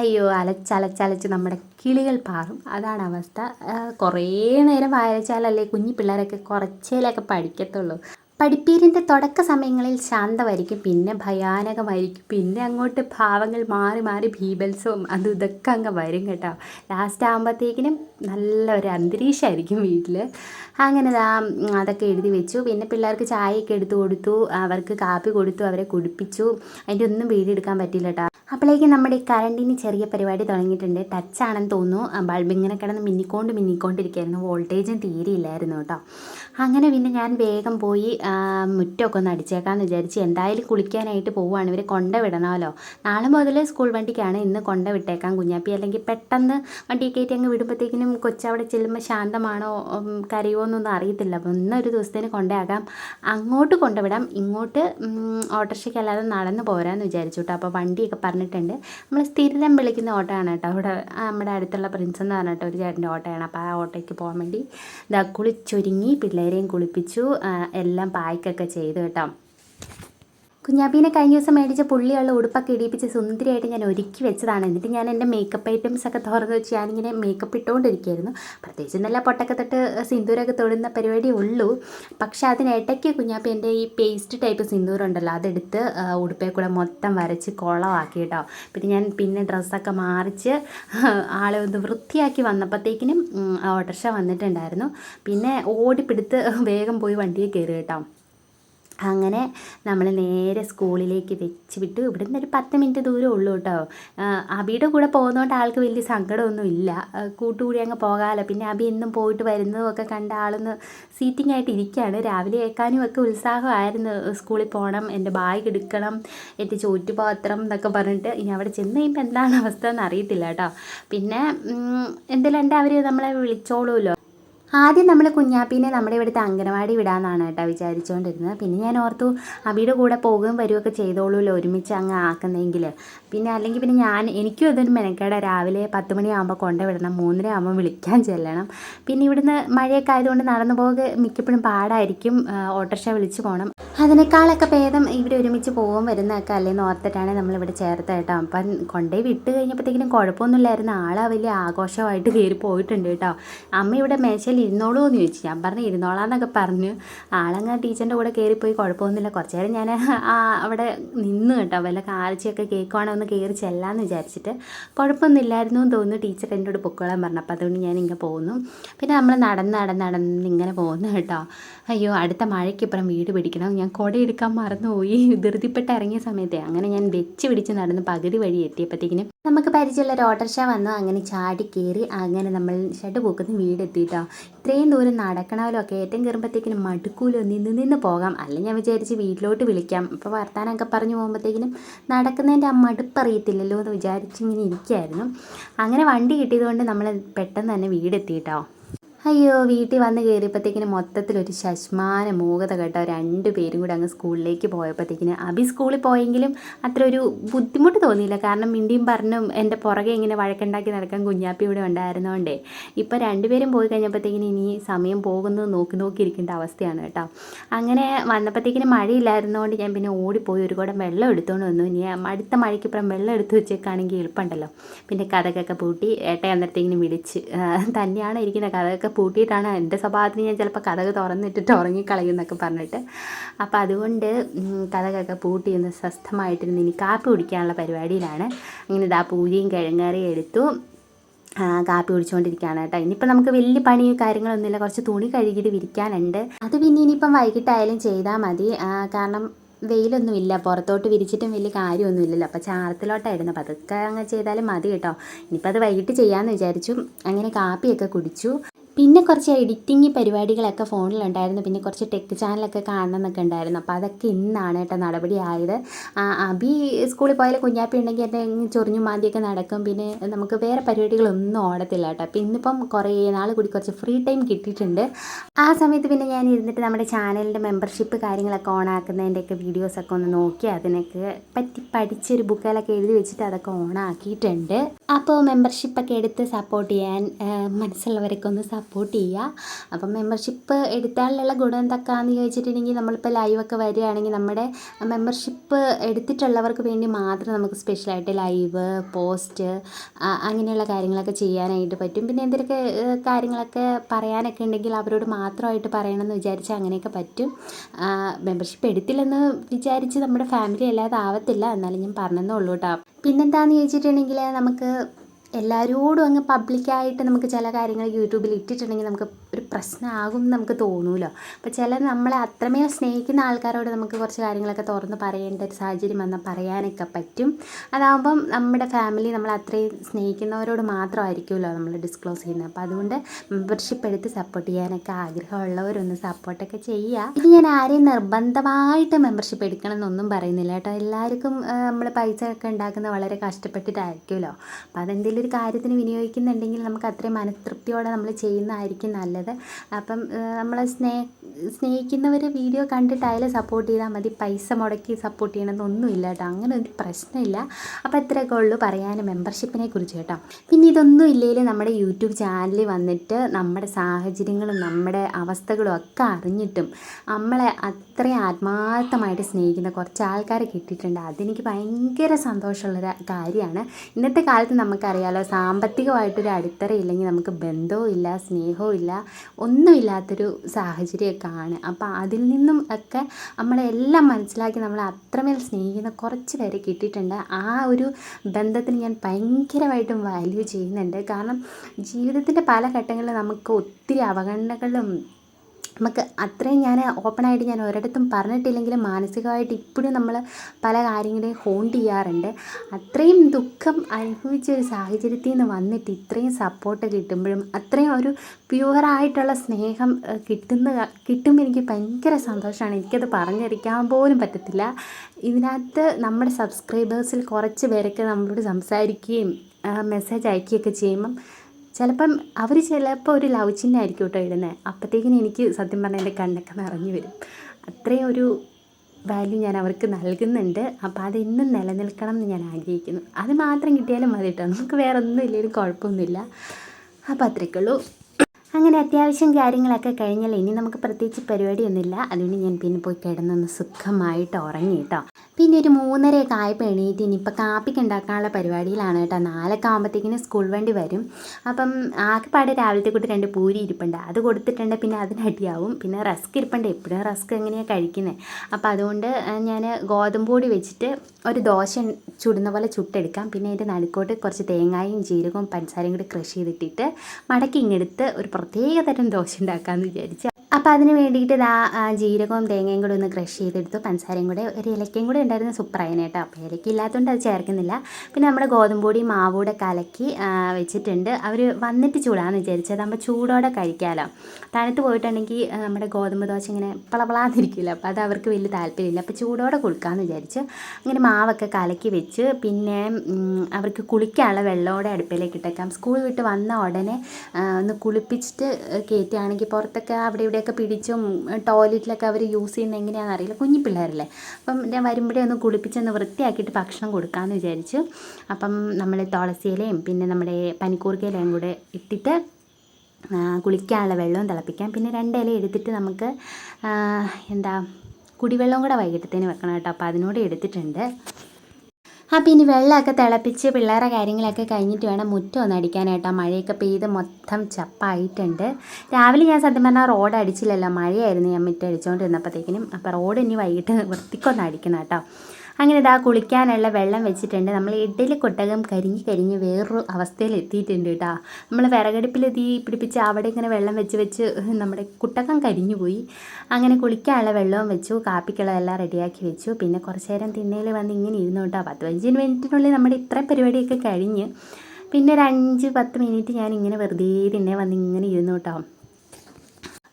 അയ്യോ അലച്ചലച്ചലച്ച് നമ്മുടെ കിളികൾ പാറും. അതാണ് അവസ്ഥ. കുറേ നേരം വായിച്ചാലല്ലേ കുഞ്ഞു പിള്ളേരൊക്കെ കുറച്ചേലൊക്കെ പഠിക്കത്തുള്ളൂ. പഠിപ്പീരിന്റെ തുടക്ക സമയങ്ങളിൽ ശാന്തമായിരിക്കും പിന്നെ ഭയാനകമായിരിക്കും പിന്നെ അങ്ങോട്ട് ഭാവങ്ങൾ മാറി മാറി ഭീപത്സവും അതും ഇതൊക്കെ അങ്ങ് വരും കേട്ടോ. ലാസ്റ്റ് ആകുമ്പോഴത്തേക്കിനും നല്ല ഒരു അന്തരീക്ഷമായിരിക്കും വീട്ടിൽ അങ്ങനെ അതൊക്കെ എഴുതി വെച്ചു. പിന്നെ പിള്ളേർക്ക് ചായയൊക്കെ എടുത്തു കൊടുത്തു അവർക്ക് കാപ്പി കൊടുത്തു അവരെ കുടിപ്പിച്ചു. അതിന്റെ ഒന്നും വീഡിയോ എടുക്കാൻ പറ്റില്ല കേട്ടോ. അപ്പോഴേക്കും നമ്മുടെ ഈ കറണ്ടിന് ചെറിയ പരിപാടി തുടങ്ങിയിട്ടുണ്ട്. ടച്ച് ആണെന്ന് തോന്നുന്നു. ബൾബ് ഇങ്ങനെ കിടന്ന് മിന്നിക്കൊണ്ട് മിന്നിക്കൊണ്ടിരിക്കുകയായിരുന്നു. വോൾട്ടേജും തീരെയില്ലായിരുന്നു കേട്ടോ. അങ്ങനെ പിന്നെ ഞാൻ വേഗം പോയി മുറ്റമൊക്കെ ഒന്ന് അടിച്ചേക്കാമെന്ന് വിചാരിച്ച് എന്തായാലും കുളിക്കാനായിട്ട് പോവുകയാണ് ഇവരെ കൊണ്ട വിടണമല്ലോ. നാളെ മുതൽ സ്കൂൾ വണ്ടിക്കാണ്. ഇന്ന് കൊണ്ട വിട്ടേക്കാം കുഞ്ഞാപ്പി. അല്ലെങ്കിൽ പെട്ടെന്ന് വണ്ടി കയറ്റി അങ്ങ് വിടുമ്പോഴത്തേക്കിനും കൊച്ചവിടെ ചെല്ലുമ്പോൾ ശാന്തമാണോ കരയോ എന്നൊന്നും അറിയത്തില്ല. അപ്പോൾ ഇന്നൊരു ദിവസത്തിന് കൊണ്ടയാക്കാം അങ്ങോട്ട് കൊണ്ടുവിടാം ഇങ്ങോട്ട് ഓട്ടോറിക്ഷയ്ക്ക് അല്ലാതെ നടന്ന് പോരാമെന്ന് വിചാരിച്ചു കേട്ടോ അപ്പോൾ വണ്ടിയൊക്കെ പറഞ്ഞിട്ടുണ്ട്. നമ്മൾ സ്ഥിരം വിളിക്കുന്ന ഓട്ടോ ആണ് കേട്ടോ. അവിടെ നമ്മുടെ അടുത്തുള്ള പ്രിൻസ് എന്ന് പറഞ്ഞിട്ട് ഒരു ചേട്ടന്റെ ഓട്ടോയാണ്. അപ്പോൾ ആ ഓട്ടോയ്ക്ക് പോകാൻ വേണ്ടി ഇതാ കുളിച്ചൊരുങ്ങി പിള്ളേരെയും കുളിപ്പിച്ചു എല്ലാം പായ്ക്കൊക്കെ ചെയ്തു കേട്ടോ. കുഞ്ഞാപ്പീനെ കഴിഞ്ഞ ദിവസം മേടിച്ച പുള്ളിയുള്ള ഉടുപ്പൊക്കെ ഇടിപ്പിച്ച് സുന്ദരിയായിട്ട് ഞാൻ ഒരുക്കി വെച്ചതാണ്. എന്നിട്ട് ഞാൻ എന്റെ മേക്കപ്പ് ഐറ്റംസ് ഒക്കെ തുറന്ന് വെച്ച് ഞാനിങ്ങനെ മേക്കപ്പ് ഇട്ടുകൊണ്ടിരിക്കുകയായിരുന്നു പ്രത്യേകിച്ച് നല്ല പൊട്ടൊക്കെ തൊട്ട് സിന്ദൂരമൊക്കെ തൊടുന്ന പരിപാടി ഉള്ളൂ. പക്ഷേ അതിനിടയ്ക്ക് കുഞ്ഞാപ്പി എന്റെ ഈ പേസ്റ്റ് ടൈപ്പ് സിന്ദൂരുണ്ടല്ലോ അതെടുത്ത് ഉടുപ്പേ കൂടെ മൊത്തം വരച്ച് കുളമാക്കി കേട്ടോ പിന്നെ ഞാൻ പിന്നെ ഡ്രസ്സൊക്കെ മാറിച്ച് ആളെ ഒന്ന് വൃത്തിയാക്കി വന്നപ്പോഴത്തേക്കിനും ഓട്ടർഷ വന്നിട്ടുണ്ടായിരുന്നു. പിന്നെ ഓടിപ്പിടുത്ത് വേഗം പോയി വണ്ടിയിൽ കയറി കേട്ടോ അങ്ങനെ നമ്മൾ നേരെ സ്കൂളിലേക്ക് വെച്ച് വിട്ടു ഇവിടെ നിന്ന് ഒരു പത്ത് മിനിറ്റ് ദൂരം ഉള്ളൂ കേട്ടോ. അബിയുടെ കൂടെ പോകുന്നതുകൊണ്ട് ആൾക്ക് വലിയ സങ്കടമൊന്നും ഇല്ല. കൂട്ടുകൂടി അങ്ങ് പോകാമല്ലോ പിന്നെ അബി എന്നും പോയിട്ട് വരുന്നതും ഒക്കെ കണ്ട ആളൊന്ന് സീറ്റിംഗ് ആയിട്ട് ഇരിക്കുകയാണ് രാവിലെ ഏക്കാനും ഒക്കെ ഉത്സാഹമായിരുന്നു. സ്കൂളിൽ പോകണം എന്റെ ബാഗ് എടുക്കണം എന്റെ ചോറ്റുപാത്രം എന്നൊക്കെ പറഞ്ഞിട്ട് ഇനി അവിടെ ചെന്ന് കഴിയുമ്പോൾ എന്താണ് അവസ്ഥ എന്ന് അറിയത്തില്ല കേട്ടോ. പിന്നെ എന്തെല്ലാം അവർ നമ്മളെ വിളിച്ചോളൂല്ലോ. ആദ്യം നമ്മൾ കുഞ്ഞാപ്പീനെ നമ്മുടെ ഇവിടുത്തെ അംഗനവാടി വിടാമെന്നാണ് കേട്ടോ വിചാരിച്ചുകൊണ്ടിരുന്നത് പിന്നെ ഞാൻ ഓർത്തു അബിയുടെ കൂടെ പോകുകയും വരികയൊക്കെ ചെയ്തോളൂല്ലോ ഒരുമിച്ച് അങ്ങ് ആക്കുന്നെങ്കിൽ പിന്നെ അല്ലെങ്കിൽ പിന്നെ ഞാൻ എനിക്കും അതൊരു മെനക്കേട. രാവിലെ പത്ത് മണിയാകുമ്പോൾ കൊണ്ടുവിടണം മൂന്നര ആകുമ്പോൾ വിളിക്കാൻ ചെല്ലണം. പിന്നെ ഇവിടുന്ന് മഴയൊക്കെ ആയതുകൊണ്ട് നടന്നു പോകുക മിക്കപ്പോഴും പാടായിരിക്കും. ഓട്ടോറിക്ഷ വിളിച്ച് പോകണം അതിനേക്കാളൊക്കെ ഭേദം ഇവിടെ ഒരുമിച്ച് പോകും വരുന്നതൊക്കെ അല്ലേന്ന് ഓർത്തിട്ടാണ് നമ്മളിവിടെ ചേർത്ത് കേട്ടോ. അപ്പം കൊണ്ടേ വിട്ട് കഴിഞ്ഞപ്പോഴത്തേക്കിനും കുഴപ്പമൊന്നുമില്ലായിരുന്നു. ആളെ വലിയ ആഘോഷമായിട്ട് കയറി പോയിട്ടുണ്ട് കേട്ടോ. അമ്മ ഇവിടെ മേശയിൽ ഇരുന്നോളൂ എന്ന് ചോദിച്ചു. ഞാൻ പറഞ്ഞു ഇരുന്നോളാന്നൊക്കെ പറഞ്ഞു. ആളങ്ങ് ടീച്ചറിന്റെ കൂടെ കയറിപ്പോയി കുഴപ്പമൊന്നുമില്ല. കുറച്ച് നേരം ഞാൻ അവിടെ നിന്ന് കേട്ടോ. വല്ല കാഴ്ചയൊക്കെ കേൾക്കുവാണോ ഒന്ന് കയറി ചെല്ലാമെന്ന് വിചാരിച്ചിട്ട് കുഴപ്പമൊന്നുമില്ലായിരുന്നു എന്ന് തോന്നുന്നു. ടീച്ചർ എന്നോട് പൊക്കോളാൻ പറഞ്ഞു അപ്പോൾ അതുകൊണ്ട് ഞാൻ ഇങ്ങനെ പോകുന്നു പിന്നെ നമ്മൾ നടന്ന് നടന്ന് നടന്ന് ഇങ്ങനെ പോകുന്നു കേട്ടോ. അയ്യോ അടുത്ത മഴയ്ക്കിപ്പുറം വീട് പിടിക്കണം. ഞാൻ കുട എടുക്കാൻ മറന്നുപോയി. ധൃതിപ്പെട്ട് ഇറങ്ങിയ സമയത്തെ അങ്ങനെ ഞാൻ വെച്ച് പിടിച്ച് നടന്ന് പകുതി വഴി എത്തിയപ്പോഴത്തേക്കിനും നമുക്ക് പരിചയമുള്ള ഒരു ഓട്ടോറിക്ഷ വന്നു. അങ്ങനെ ചാടി കയറി അങ്ങനെ നമ്മൾ ഷെഡ് പൂക്കുന്ന വീടെത്തിയിട്ടോ ഇത്രയും ദൂരം നടക്കണമല്ലോ കയറ്റം കയറുമ്പോഴത്തേക്കിനും മടുക്കൂലോ? നിന്ന് നിന്ന് പോകാം. അല്ലെങ്കിൽ ഞാൻ വിചാരിച്ച് വീട്ടിലോട്ട് വിളിക്കാം. അപ്പോൾ വർത്താനമൊക്കെ പറഞ്ഞു പോകുമ്പോഴത്തേക്കിനും നടക്കുന്നതിന്റെ ആ മടുപ്പ് അറിയത്തില്ലല്ലോ എന്ന് വിചാരിച്ചിങ്ങനെ ഇരിക്കുകയായിരുന്നു അങ്ങനെ വണ്ടി കിട്ടിയതുകൊണ്ട് നമ്മൾ പെട്ടെന്ന് തന്നെ വീടെത്തിയിട്ടോ അയ്യോ വീട്ടിൽ വന്ന് കയറിയപ്പോഴത്തേക്കിന് മൊത്തത്തിലൊരു ശശ്മാന മൂകത കേട്ടോ. രണ്ട് പേരും കൂടെ അങ്ങ് സ്കൂളിലേക്ക് പോയപ്പോഴത്തേക്കിന് അഭി സ്കൂളിൽ പോയെങ്കിലും അത്ര ഒരു ബുദ്ധിമുട്ട് തോന്നിയില്ല. കാരണം മിണ്ടിയും പറഞ്ഞും എന്റെ പുറകെ ഇങ്ങനെ വഴക്കുണ്ടാക്കി നടക്കാൻ കുഞ്ഞാപ്പി ഇവിടെ ഉണ്ടായിരുന്നതുകൊണ്ടേ ഇപ്പോൾ രണ്ടുപേരും പോയി കഴിഞ്ഞപ്പോഴത്തേക്കിന് ഇനി സമയം പോകുന്നത് നോക്കി നോക്കി ഇരിക്കേണ്ട അവസ്ഥയാണ് കേട്ടോ. അങ്ങനെ വന്നപ്പോഴത്തേക്കിന് മഴയില്ലായിരുന്നതുകൊണ്ട് ഞാൻ പിന്നെ ഓടിപ്പോയി ഒരു കൂടെ വെള്ളം എടുത്തുകൊണ്ട് വന്നു. ഇനി അടുത്ത മഴയ്ക്ക് ഇപ്പം വെള്ളം എടുത്ത് വെച്ചേക്കാണെങ്കിൽ എളുപ്പമുണ്ടല്ലോ. പിന്നെ കഥകൊക്കെ പൂട്ടി ഏട്ട അന്നേരത്തേക്കിന് വിളിച്ച് തന്നെയാണ് ഇരിക്കുന്ന കഥകൊക്കെ പൂട്ടിയിട്ടാണ് എന്റെ സ്വഭാവത്തിന് ഞാൻ ചിലപ്പോൾ കഥക് തുറന്നിട്ടിട്ട് ഉറങ്ങിക്കളയും എന്നൊക്കെ പറഞ്ഞിട്ട്. അപ്പോൾ അതുകൊണ്ട് കഥകൊക്കെ പൂട്ടി ഒന്ന് സ്വസ്ഥമായിട്ടിരുന്ന് ഇനി കാപ്പി കുടിക്കാനുള്ള പരിപാടിയിലാണ്. അങ്ങനെ ഇതാ പൂരിയും കിഴങ്ങറിയും എടുത്തു കാപ്പി കുടിച്ചുകൊണ്ടിരിക്കുകയാണ് കേട്ടോ. ഇനിയിപ്പോൾ നമുക്ക് വലിയ പണി കാര്യങ്ങളൊന്നുമില്ല. കുറച്ച് തുണി കഴുകിയിട്ട് വിരിക്കാനുണ്ട്. അത് പിന്നെ ഇനിയിപ്പം വൈകിട്ടായാലും ചെയ്താൽ മതി. കാരണം വെയിലൊന്നുമില്ല. പുറത്തോട്ട് വിരിച്ചിട്ടും വലിയ കാര്യമൊന്നുമില്ലല്ലോ. അപ്പോൾ ചാർത്തിലോട്ടായിരുന്നു അപ്പോൾ അതൊക്കെ അങ്ങ് ചെയ്താലും മതി കേട്ടോ. ഇനിയിപ്പോൾ അത് വൈകിട്ട് ചെയ്യാമെന്ന് വിചാരിച്ചു. അങ്ങനെ കാപ്പിയൊക്കെ കുടിച്ചു. പിന്നെ കുറച്ച് എഡിറ്റിംഗ് പരിപാടികളൊക്കെ ഫോണിലുണ്ടായിരുന്നു. പിന്നെ കുറച്ച് ടെക് ചാനലൊക്കെ കാണണം എന്നൊക്കെ ഉണ്ടായിരുന്നു. അപ്പോൾ അതൊക്കെ ഇന്നാണ് കേട്ടോ നടപടിയായത് ആ, അബി സ്കൂളിൽ പോയാൽ കുഞ്ഞാപ്പി ഉണ്ടെങ്കിൽ എന്റെ ചൊറിഞ്ഞു മാന്തിയൊക്കെ നടക്കും. പിന്നെ നമുക്ക് വേറെ പരിപാടികളൊന്നും ഓടത്തില്ല കേട്ടോ. അപ്പോൾ ഇന്നിപ്പം കുറേ നാൾ കൂടി കുറച്ച് ഫ്രീ ടൈം കിട്ടിയിട്ടുണ്ട്. ആ സമയത്ത് പിന്നെ ഞാൻ ഇരുന്നിട്ട് നമ്മുടെ ചാനലിന്റെ മെമ്പർഷിപ്പ് കാര്യങ്ങളൊക്കെ ഓണാക്കുന്നതിന്റെയൊക്കെ വീഡിയോസൊക്കെ ഒന്ന് നോക്കി അതിനൊക്കെ പറ്റി പഠിച്ചൊരു ബുക്കിലൊക്കെ എഴുതി വെച്ചിട്ട് അതൊക്കെ ഓണാക്കിയിട്ടുണ്ട് അപ്പോൾ മെമ്പർഷിപ്പൊക്കെ എടുത്ത് സപ്പോർട്ട് ചെയ്യാൻ മനസ്സുള്ളവരൊക്കെ ഒന്ന് സപ്പോർട്ട് ചെയ്യുക അപ്പം മെമ്പർഷിപ്പ് എടുത്താലുള്ള ഗുണം എന്തൊക്കെയാണെന്ന് ചോദിച്ചിട്ടുണ്ടെങ്കിൽ നമ്മളിപ്പോൾ ലൈവൊക്കെ വരികയാണെങ്കിൽ നമ്മുടെ മെമ്പർഷിപ്പ് എടുത്തിട്ടുള്ളവർക്ക് വേണ്ടി മാത്രം നമുക്ക് സ്പെഷ്യലായിട്ട് ലൈവ് പോസ്റ്റ് അങ്ങനെയുള്ള കാര്യങ്ങളൊക്കെ ചെയ്യാനായിട്ട് പറ്റും. പിന്നെ ഏഹ്, കാര്യങ്ങളൊക്കെ പറയാനൊക്കെ ഉണ്ടെങ്കിൽ അവരോട് മാത്രമായിട്ട് പറയണമെന്ന് വിചാരിച്ചാൽ അങ്ങനെയൊക്കെ പറ്റും. മെമ്പർഷിപ്പ് എടുത്തില്ലെന്ന് വിചാരിച്ച് നമ്മുടെ ഫാമിലി അല്ലാതെ ആവത്തില്ല എന്നാലും ഞാൻ പറഞ്ഞതേ ഉള്ളൂ കേട്ടോ. പിന്നെന്താണെന്ന് ചോദിച്ചിട്ടുണ്ടെങ്കിൽ നമുക്ക് എല്ലാവരോടും അങ്ങ് പബ്ലിക്കായിട്ട് നമുക്ക് ചില കാര്യങ്ങൾ യൂട്യൂബിൽ ഇട്ടിട്ടുണ്ടെങ്കിൽ നമുക്ക് ഒരു പ്രശ്നമാകും എന്ന് നമുക്ക് തോന്നൂലോ. അപ്പോൾ ചില നമ്മളെ അത്രമേൽ സ്നേഹിക്കുന്ന ആൾക്കാരോട് നമുക്ക് കുറച്ച് കാര്യങ്ങളൊക്കെ തുറന്ന് പറയേണ്ട ഒരു സാഹചര്യം വന്നാൽ പറയാനൊക്കെ പറ്റും. അതാകുമ്പം നമ്മുടെ ഫാമിലി നമ്മൾ അത്രയും സ്നേഹിക്കുന്നവരോട് മാത്രമായിരിക്കുമല്ലോ നമ്മൾ ഡിസ്ക്ലോസ് ചെയ്യുന്നത്. അപ്പോൾ അതുകൊണ്ട് മെമ്പർഷിപ്പ് എടുത്ത് സപ്പോർട്ട് ചെയ്യാനൊക്കെ ആഗ്രഹമുള്ളവരൊന്ന് സപ്പോർട്ടൊക്കെ ചെയ്യുക. ഇനി ഞാൻ ആരെയും നിർബന്ധമായിട്ട് മെമ്പർഷിപ്പ് എടുക്കണം എന്നൊന്നും പറയുന്നില്ല കേട്ടോ. എല്ലാവർക്കും നമ്മൾ പൈസ ഒക്കെ ഉണ്ടാക്കുന്ന വളരെ കഷ്ടപ്പെട്ടിട്ടായിരിക്കുമല്ലോ. അപ്പോൾ അതെന്തെങ്കിലും ഒരു കാര്യത്തിന് വിനിയോഗിക്കുന്നുണ്ടെങ്കിൽ നമുക്ക് അത്രയും മനതൃപ്തിയോടെ നമ്മൾ ചെയ്യുന്നതായിരിക്കും നല്ലത്. അപ്പം നമ്മളെ സ്നേ സ്നേഹിക്കുന്നവർ വീഡിയോ കണ്ടിട്ടായാലും സപ്പോർട്ട് ചെയ്താൽ മതി. പൈസ മുടക്കി സപ്പോർട്ട് ചെയ്യണമെന്നൊന്നുമില്ല കേട്ടോ. അങ്ങനെ ഒരു പ്രശ്നമില്ല. അപ്പോൾ ഇത്രയൊക്കെ ഉള്ളൂ പറയാൻ മെമ്പർഷിപ്പിനെ കുറിച്ച് കേട്ടോ. പിന്നെ ഇതൊന്നും ഇല്ലെങ്കിൽ നമ്മുടെ യൂട്യൂബ് ചാനലിൽ വന്നിട്ട് നമ്മുടെ സാഹചര്യങ്ങളും നമ്മുടെ അവസ്ഥകളും ഒക്കെ അറിഞ്ഞിട്ടും നമ്മളെ അത്രയും ആത്മാർത്ഥമായിട്ട് സ്നേഹിക്കുന്ന കുറച്ച് ആൾക്കാരെ കിട്ടിയിട്ടുണ്ട്. അതെനിക്ക് ഭയങ്കര സന്തോഷമുള്ളൊരു കാര്യമാണ്. ഇന്നത്തെ കാലത്ത് നമുക്കറിയാലോ സാമ്പത്തികമായിട്ടൊരു അടിത്തറയില്ലെങ്കിൽ നമുക്ക് ബന്ധവും ഇല്ല സ്നേഹവും ഇല്ല. ഒന്നുമില്ലാത്തൊരു സാഹചര്യമൊക്കെ ആണ് അപ്പോൾ അതിൽ നിന്നും ഒക്കെ നമ്മളെല്ലാം മനസ്സിലാക്കി നമ്മളെ അത്രമേൽ സ്നേഹിക്കുന്ന കുറച്ച് പേരെ കിട്ടിയിട്ടുണ്ട്. ആ ഒരു ബന്ധത്തിന് ഞാൻ ഭയങ്കരമായിട്ടും വാല്യൂ ചെയ്യുന്നുണ്ട്. കാരണം ജീവിതത്തിന്റെ പല ഘട്ടങ്ങളിലും നമുക്ക് ഒത്തിരി അവഗണനകളും നമുക്ക് അത്രയും ഞാൻ ഓപ്പണായിട്ട് ഞാൻ ഒരിടത്തും പറഞ്ഞിട്ടില്ലെങ്കിലും മാനസികമായിട്ട് ഇപ്പോഴും നമ്മൾ പല കാര്യങ്ങളെയും ഹോണ്ട് ചെയ്യാറുണ്ട്. അത്രയും ദുഃഖം അനുഭവിച്ച ഒരു സാഹചര്യത്തിൽ നിന്ന് വന്നിട്ട് ഇത്രയും സപ്പോർട്ട് കിട്ടുമ്പോഴും അത്രയും ഒരു പ്യുവറായിട്ടുള്ള സ്നേഹം കിട്ടുന്ന കിട്ടുമ്പോൾ എനിക്ക് ഭയങ്കര സന്തോഷമാണ്. എനിക്കത് പറഞ്ഞിരിക്കാൻ പോലും പറ്റത്തില്ല. ഇതിനകത്ത് നമ്മുടെ സബ്സ്ക്രൈബേഴ്സിൽ കുറച്ച് പേരൊക്കെ നമ്മളോട് സംസാരിക്കുകയും മെസ്സേജ് അയക്കുകയൊക്കെ ചെയ്യുമ്പം ചിലപ്പം അവർ ചിലപ്പോൾ ഒരു ലവ് ചിഹ്നം ആയിരിക്കും കേട്ടോ ഇടുന്നത് അപ്പോഴത്തേക്കിനും എനിക്ക് സത്യം പറഞ്ഞാൽ എന്റെ കണ്ണൊക്കെ നിറഞ്ഞു വരും. അത്രയും ഒരു വാല്യൂ ഞാൻ അവർക്ക് നൽകുന്നുണ്ട്. അപ്പോൾ അതെന്നും നിലനിൽക്കണം എന്ന് ഞാൻ ആഗ്രഹിക്കുന്നു. അത് മാത്രം കിട്ടിയാലും മതി കേട്ടോ. നമുക്ക് വേറെ ഒന്നും ഇല്ലെങ്കിലും കുഴപ്പമൊന്നുമില്ല. അപ്പോൾ അത്രയ്ക്കുള്ളൂ അങ്ങനെ അത്യാവശ്യം കാര്യങ്ങളൊക്കെ കഴിഞ്ഞാൽ ഇനി നമുക്ക് പ്രത്യേകിച്ച് പരിപാടിയൊന്നുമില്ല. അതുകൊണ്ട് ഞാൻ പിന്നെ പോയി കിടന്നൊന്ന് സുഖമായിട്ട് ഉറങ്ങി കേട്ടോ. പിന്നെ ഒരു മൂന്നരയൊക്കെ ആയപ്പോൾ എണീറ്റ് ഇനിയിപ്പോൾ കാപ്പിക്ക് ഉണ്ടാക്കാനുള്ള പരിപാടിയിലാണ് കേട്ടോ. നാലൊക്കെ ആകുമ്പോഴത്തേക്കിന് സ്കൂൾ വണ്ടി വരും. അപ്പം ആകെപ്പാടെ രാവിലത്തെ കൂട്ടി രണ്ട് പൂരി ഇരിപ്പുണ്ട്. അത് കൊടുത്തിട്ടുണ്ട് പിന്നെ അതിനടിയാവും പിന്നെ റസ്ക് ഇരിപ്പുണ്ട്. എപ്പോഴും റസ്ക് എങ്ങനെയാണ് കഴിക്കുന്നത് അപ്പം അതുകൊണ്ട് ഞാൻ ഗോതമ്പ് പൊടി വെച്ചിട്ട് ഒരു ദോശ ചുടുന്ന പോലെ ചുട്ടെടുക്കാം. പിന്നെ അതിന്റെ നടുക്കോട്ട് കുറച്ച് തേങ്ങായും ജീരകവും പഞ്ചസാരയും കൂടി ക്രഷ് ചെയ്തിട്ടിട്ട് മടക്കി ഇങ്ങെടുത്ത് ഒരു പ്രത്യേക തരം ദോശ ഉണ്ടാക്കാമെന്ന് വിചാരിച്ചു അപ്പോൾ അതിന് വേണ്ടിയിട്ട് ആ, ജീരകവും തേങ്ങയും കൂടെ ഒന്ന് ക്രഷ് ചെയ്തെടുത്തു. പഞ്ചസാരയും കൂടെ ഒരു ഇലക്കയും കൂടെ ഉണ്ടായിരുന്ന സൂപ്പറായനെ കേട്ടോ. അപ്പോൾ ഇലക്ക ഇല്ലാത്തതുകൊണ്ട് അത് ചേർക്കുന്നില്ല. പിന്നെ നമ്മുടെ ഗോതമ്പൊടി മാവൂടെ കലക്കി വെച്ചിട്ടുണ്ട്. അവർ വന്നിട്ട് ചൂടാന്ന് വിചാരിച്ചത് അതാകുമ്പോൾ ചൂടോടെ കഴിക്കാമല്ലോ തണുത്ത് പോയിട്ടുണ്ടെങ്കിൽ നമ്മുടെ ഗോതമ്പ് ദോശ ഇങ്ങനെ പളപളാന്നിരിക്കില്ല അപ്പോൾ അത് അവർക്ക് വലിയ താല്പര്യമില്ല. അപ്പോൾ ചൂടോടെ കൊടുക്കാമെന്ന് വിചാരിച്ച്. അങ്ങനെ മാവൊക്കെ കലക്കി വെച്ച്. പിന്നെ അവർക്ക് കുളിക്കാനുള്ള വെള്ളമോടെ അടുപ്പിലേക്ക് ഇട്ടേക്കാം. സ്കൂൾ വിട്ട് വന്ന ഉടനെ ഒന്ന് കുളിപ്പിച്ചിട്ട് കയറ്റുകയാണെങ്കിൽ പുറത്തൊക്കെ അവിടെ ഇവിടെയൊക്കെ പിടിച്ചും ടോയ്ലറ്റിലൊക്കെ അവർ യൂസ് ചെയ്യുന്നത് എങ്ങനെയാണെന്ന് അറിയില്ല. കുഞ്ഞു പിള്ളേരല്ലേ. അപ്പം ഞാൻ വരുമ്പോഴേ ഒന്ന് കുളിപ്പിച്ചൊന്ന് വൃത്തിയാക്കിയിട്ട് ഭക്ഷണം കൊടുക്കാമെന്ന് വിചാരിച്ചു. അപ്പം നമ്മൾ തുളസിയിലയും പിന്നെ നമ്മുടെ പനിക്കൂർക്കയിലയും കൂടെ ഇട്ടിട്ട് കുളിക്കാനുള്ള വെള്ളവും തിളപ്പിക്കാം. പിന്നെ രണ്ട് ഇല എടുത്തിട്ട് നമുക്ക് എന്താ കുടിവെള്ളവും കൂടെ വൈകിട്ടത്തേന് വെക്കണം കേട്ടോ. അപ്പോൾ അതിനോട് എടുത്തിട്ടുണ്ട്. അപ്പോൾ ഇനി വെള്ളമൊക്കെ തിളപ്പിച്ച് പിള്ളേരെ കാര്യങ്ങളൊക്കെ കഴിഞ്ഞിട്ട് വേണം മുറ്റം ഒന്ന് അടിക്കാനായിട്ടോ. മഴയൊക്കെ പെയ്ത് മൊത്തം ചപ്പായിട്ടുണ്ട്. രാവിലെ ഞാൻ സത്യം പറഞ്ഞാൽ റോഡ് അടിച്ചില്ലല്ലോ. മഴയായിരുന്നു ഞാൻ മുറ്റം അടിച്ചുകൊണ്ടിരുന്നപ്പോഴത്തേക്കിനും അപ്പോൾ റോഡ് ഇനി വൈകിട്ട് വൃത്തിക്കൊന്ന് അടിക്കണം കേട്ടോ. അങ്ങനെ ഇതാ കുളിക്കാനുള്ള വെള്ളം വെച്ചിട്ടുണ്ട്. നമ്മൾ ഇഡലി കൊട്ടകം കരിഞ്ഞ് കരിഞ്ഞ് വേറൊരു അവസ്ഥയിൽ എത്തിയിട്ടുണ്ട് കേട്ടോ. നമ്മൾ വിറകടുപ്പിൽ തീ പിടിപ്പിച്ച് അവിടെ ഇങ്ങനെ വെള്ളം വെച്ച് വെച്ച് നമ്മുടെ കുട്ടകം കരിഞ്ഞു പോയി. അങ്ങനെ കുളിക്കാനുള്ള വെള്ളവും വെച്ചു കാപ്പിക്കുള്ളതെല്ലാം റെഡിയാക്കി വെച്ചു. പിന്നെ കുറച്ച് നേരം തിന്നയിൽ വന്ന് ഇങ്ങനെ ഇരുന്നു കേട്ടോ. പത്ത് പതിനഞ്ച് മിനിറ്റിനുള്ളിൽ നമ്മുടെ ഇത്രയും പരിപാടിയൊക്കെ കഴിഞ്ഞ് പിന്നെ ഒരു അഞ്ച് പത്ത് മിനിറ്റ് ഞാൻ ഇങ്ങനെ വെറുതെ തിന്നെ വന്ന് ഇങ്ങനെ ഇരുന്നു കേട്ടോ.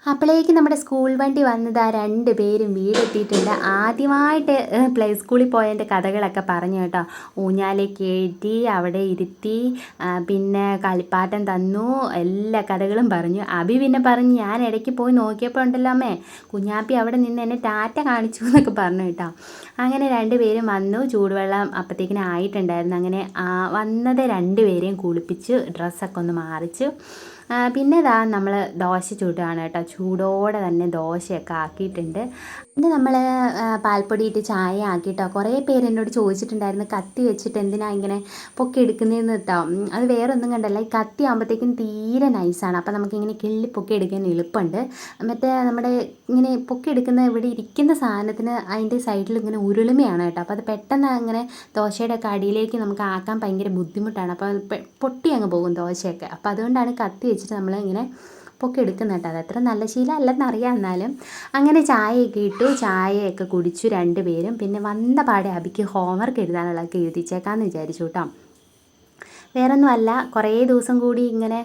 അപ്പോഴേക്ക് നമ്മുടെ സ്കൂൾ വണ്ടി വന്നത് ആ രണ്ട് പേരും വീടെത്തിയിട്ടുണ്ട്. ആദ്യമായിട്ട് പ്ലേ സ്കൂളിൽ പോയതിന്റെ കഥകളൊക്കെ പറഞ്ഞു കേട്ടോ. ഊഞ്ഞാലെ കയറ്റി അവിടെ ഇരുത്തി പിന്നെ കളിപ്പാട്ടം തന്നു എല്ലാ കഥകളും പറഞ്ഞു. അബി പിന്നെ പറഞ്ഞു ഞാൻ ഇടയ്ക്ക് പോയി നോക്കിയപ്പോൾ ഉണ്ടല്ലോ അമ്മേ കുഞ്ഞാപ്പി അവിടെ നിന്ന് എന്നെ ടാറ്റ കാണിച്ചു എന്നൊക്കെ പറഞ്ഞു കേട്ടോ. അങ്ങനെ രണ്ട് രണ്ടുപേരും വന്നു ചൂടുവെള്ളം അപ്പോഴത്തേക്കിനും ആയിട്ടുണ്ടായിരുന്നു. അങ്ങനെ വന്നത് രണ്ടുപേരെയും കുളിപ്പിച്ച് ഡ്രസ്സൊക്കെ ഒന്ന് മാറിച്ചു. പിന്നെ ഇതാ നമ്മൾ ദോശ ചൂടുകയാണ് കേട്ടോ. ചൂടോടെ തന്നെ ദോശയൊക്കെ ആക്കിയിട്ടുണ്ട്. പിന്നെ നമ്മൾ പാൽപ്പൊടി ഇട്ട് ചായ ആക്കിയിട്ടോ കുറേ പേര് എന്നോട് ചോദിച്ചിട്ടുണ്ടായിരുന്നു കത്തി വെച്ചിട്ട് എന്തിനാ ഇങ്ങനെ പൊക്കി എടുക്കുന്നതെന്ന് കേട്ടോ അത് വേറെ ഒന്നും കണ്ടല്ല. ഈ കത്തി ആകുമ്പോഴത്തേക്കും തീരെ നൈസാണ്. അപ്പോൾ നമുക്കിങ്ങനെ കിള്ളി പൊക്കി എടുക്കാൻ എളുപ്പമുണ്ട് മറ്റേ നമ്മുടെ ഇങ്ങനെ പൊക്കി എടുക്കുന്ന ഇവിടെ ഇരിക്കുന്ന സാധനത്തിന് അതിന്റെ സൈഡിൽ ഇങ്ങനെ ഉരുളിമയാണ് കേട്ടോ. അപ്പോൾ അത് പെട്ടെന്ന് അങ്ങനെ ദോശയുടെ ഒക്കെ അടിയിലേക്ക് നമുക്ക് ആക്കാൻ ഭയങ്കര ബുദ്ധിമുട്ടാണ്. അപ്പോൾ പൊട്ടി അങ്ങ് പോകും ദോശയൊക്കെ. അപ്പോൾ അതുകൊണ്ടാണ് കത്തി വെച്ചിട്ട് നമ്മൾ ഇങ്ങനെ പൊക്കി എടുക്കുന്ന കേട്ടോ. അത് അത്ര നല്ല ശീലം അല്ലെന്നറിയാം എന്നാലും അങ്ങനെ ചായയൊക്കെ ഇട്ടു ചായയൊക്കെ കുടിച്ചു രണ്ടുപേരും. പിന്നെ വന്ന പാടെ അബിക്ക് ഹോംവർക്ക് എഴുതാനുള്ളതൊക്കെ എഴുതിച്ചേക്കാമെന്ന് വിചാരിച്ചു കേട്ടോ. വേറൊന്നുമല്ല കുറേ ദിവസം കൂടി ഇങ്ങനെ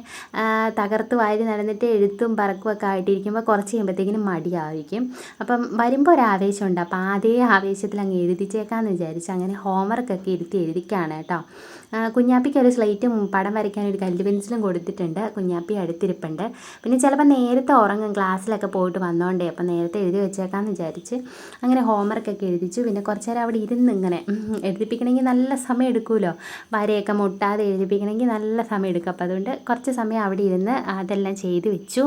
തകർത്ത് വാരി നടന്നിട്ട് എഴുത്തും പറക്കുമൊക്കെ ആയിട്ടിരിക്കുമ്പോൾ കുറച്ച് കഴിയുമ്പോഴത്തേക്കിനും മടിയായിരിക്കും. അപ്പം വരുമ്പോൾ ഒരു ആവേശമുണ്ട്. അപ്പോൾ അതേ ആവേശത്തിൽ അങ്ങ് എഴുതിച്ചേക്കാമെന്ന് വിചാരിച്ചു അങ്ങനെ ഹോംവർക്കൊക്കെ ഇരുത്തി എഴുതിക്കുകയാണ് കേട്ടോ. കുഞ്ഞാപ്പിക്ക് ഒരു സ്ലേറ്റും പടം വരയ്ക്കാൻ ഒരു കല്ല് പെൻസിലും കൊടുത്തിട്ടുണ്ട്. കുഞ്ഞാപ്പി അടുത്തിരിപ്പുണ്ട്. പിന്നെ ചിലപ്പോൾ നേരത്തെ ഉറങ്ങും ക്ലാസ്സിലൊക്കെ പോയിട്ട് വന്നോണ്ടേ അപ്പോൾ നേരത്തെ എഴുതി വെച്ചേക്കാമെന്ന് വിചാരിച്ച് അങ്ങനെ ഹോംവർക്കൊക്കെ എഴുതിച്ചു. പിന്നെ കുറച്ച് നേരം അവിടെ ഇരുന്ന് ഇങ്ങനെ എഴുതിപ്പിക്കണമെങ്കിൽ നല്ല സമയം എടുക്കുമല്ലോ വരയൊക്കെ മുട്ടാതെ എഴുതിപ്പിക്കണമെങ്കിൽ നല്ല സമയം എടുക്കും. അപ്പോൾ അതുകൊണ്ട് കുറച്ച് സമയം അവിടെ ഇരുന്ന് അതെല്ലാം ചെയ്ത് വെച്ചു.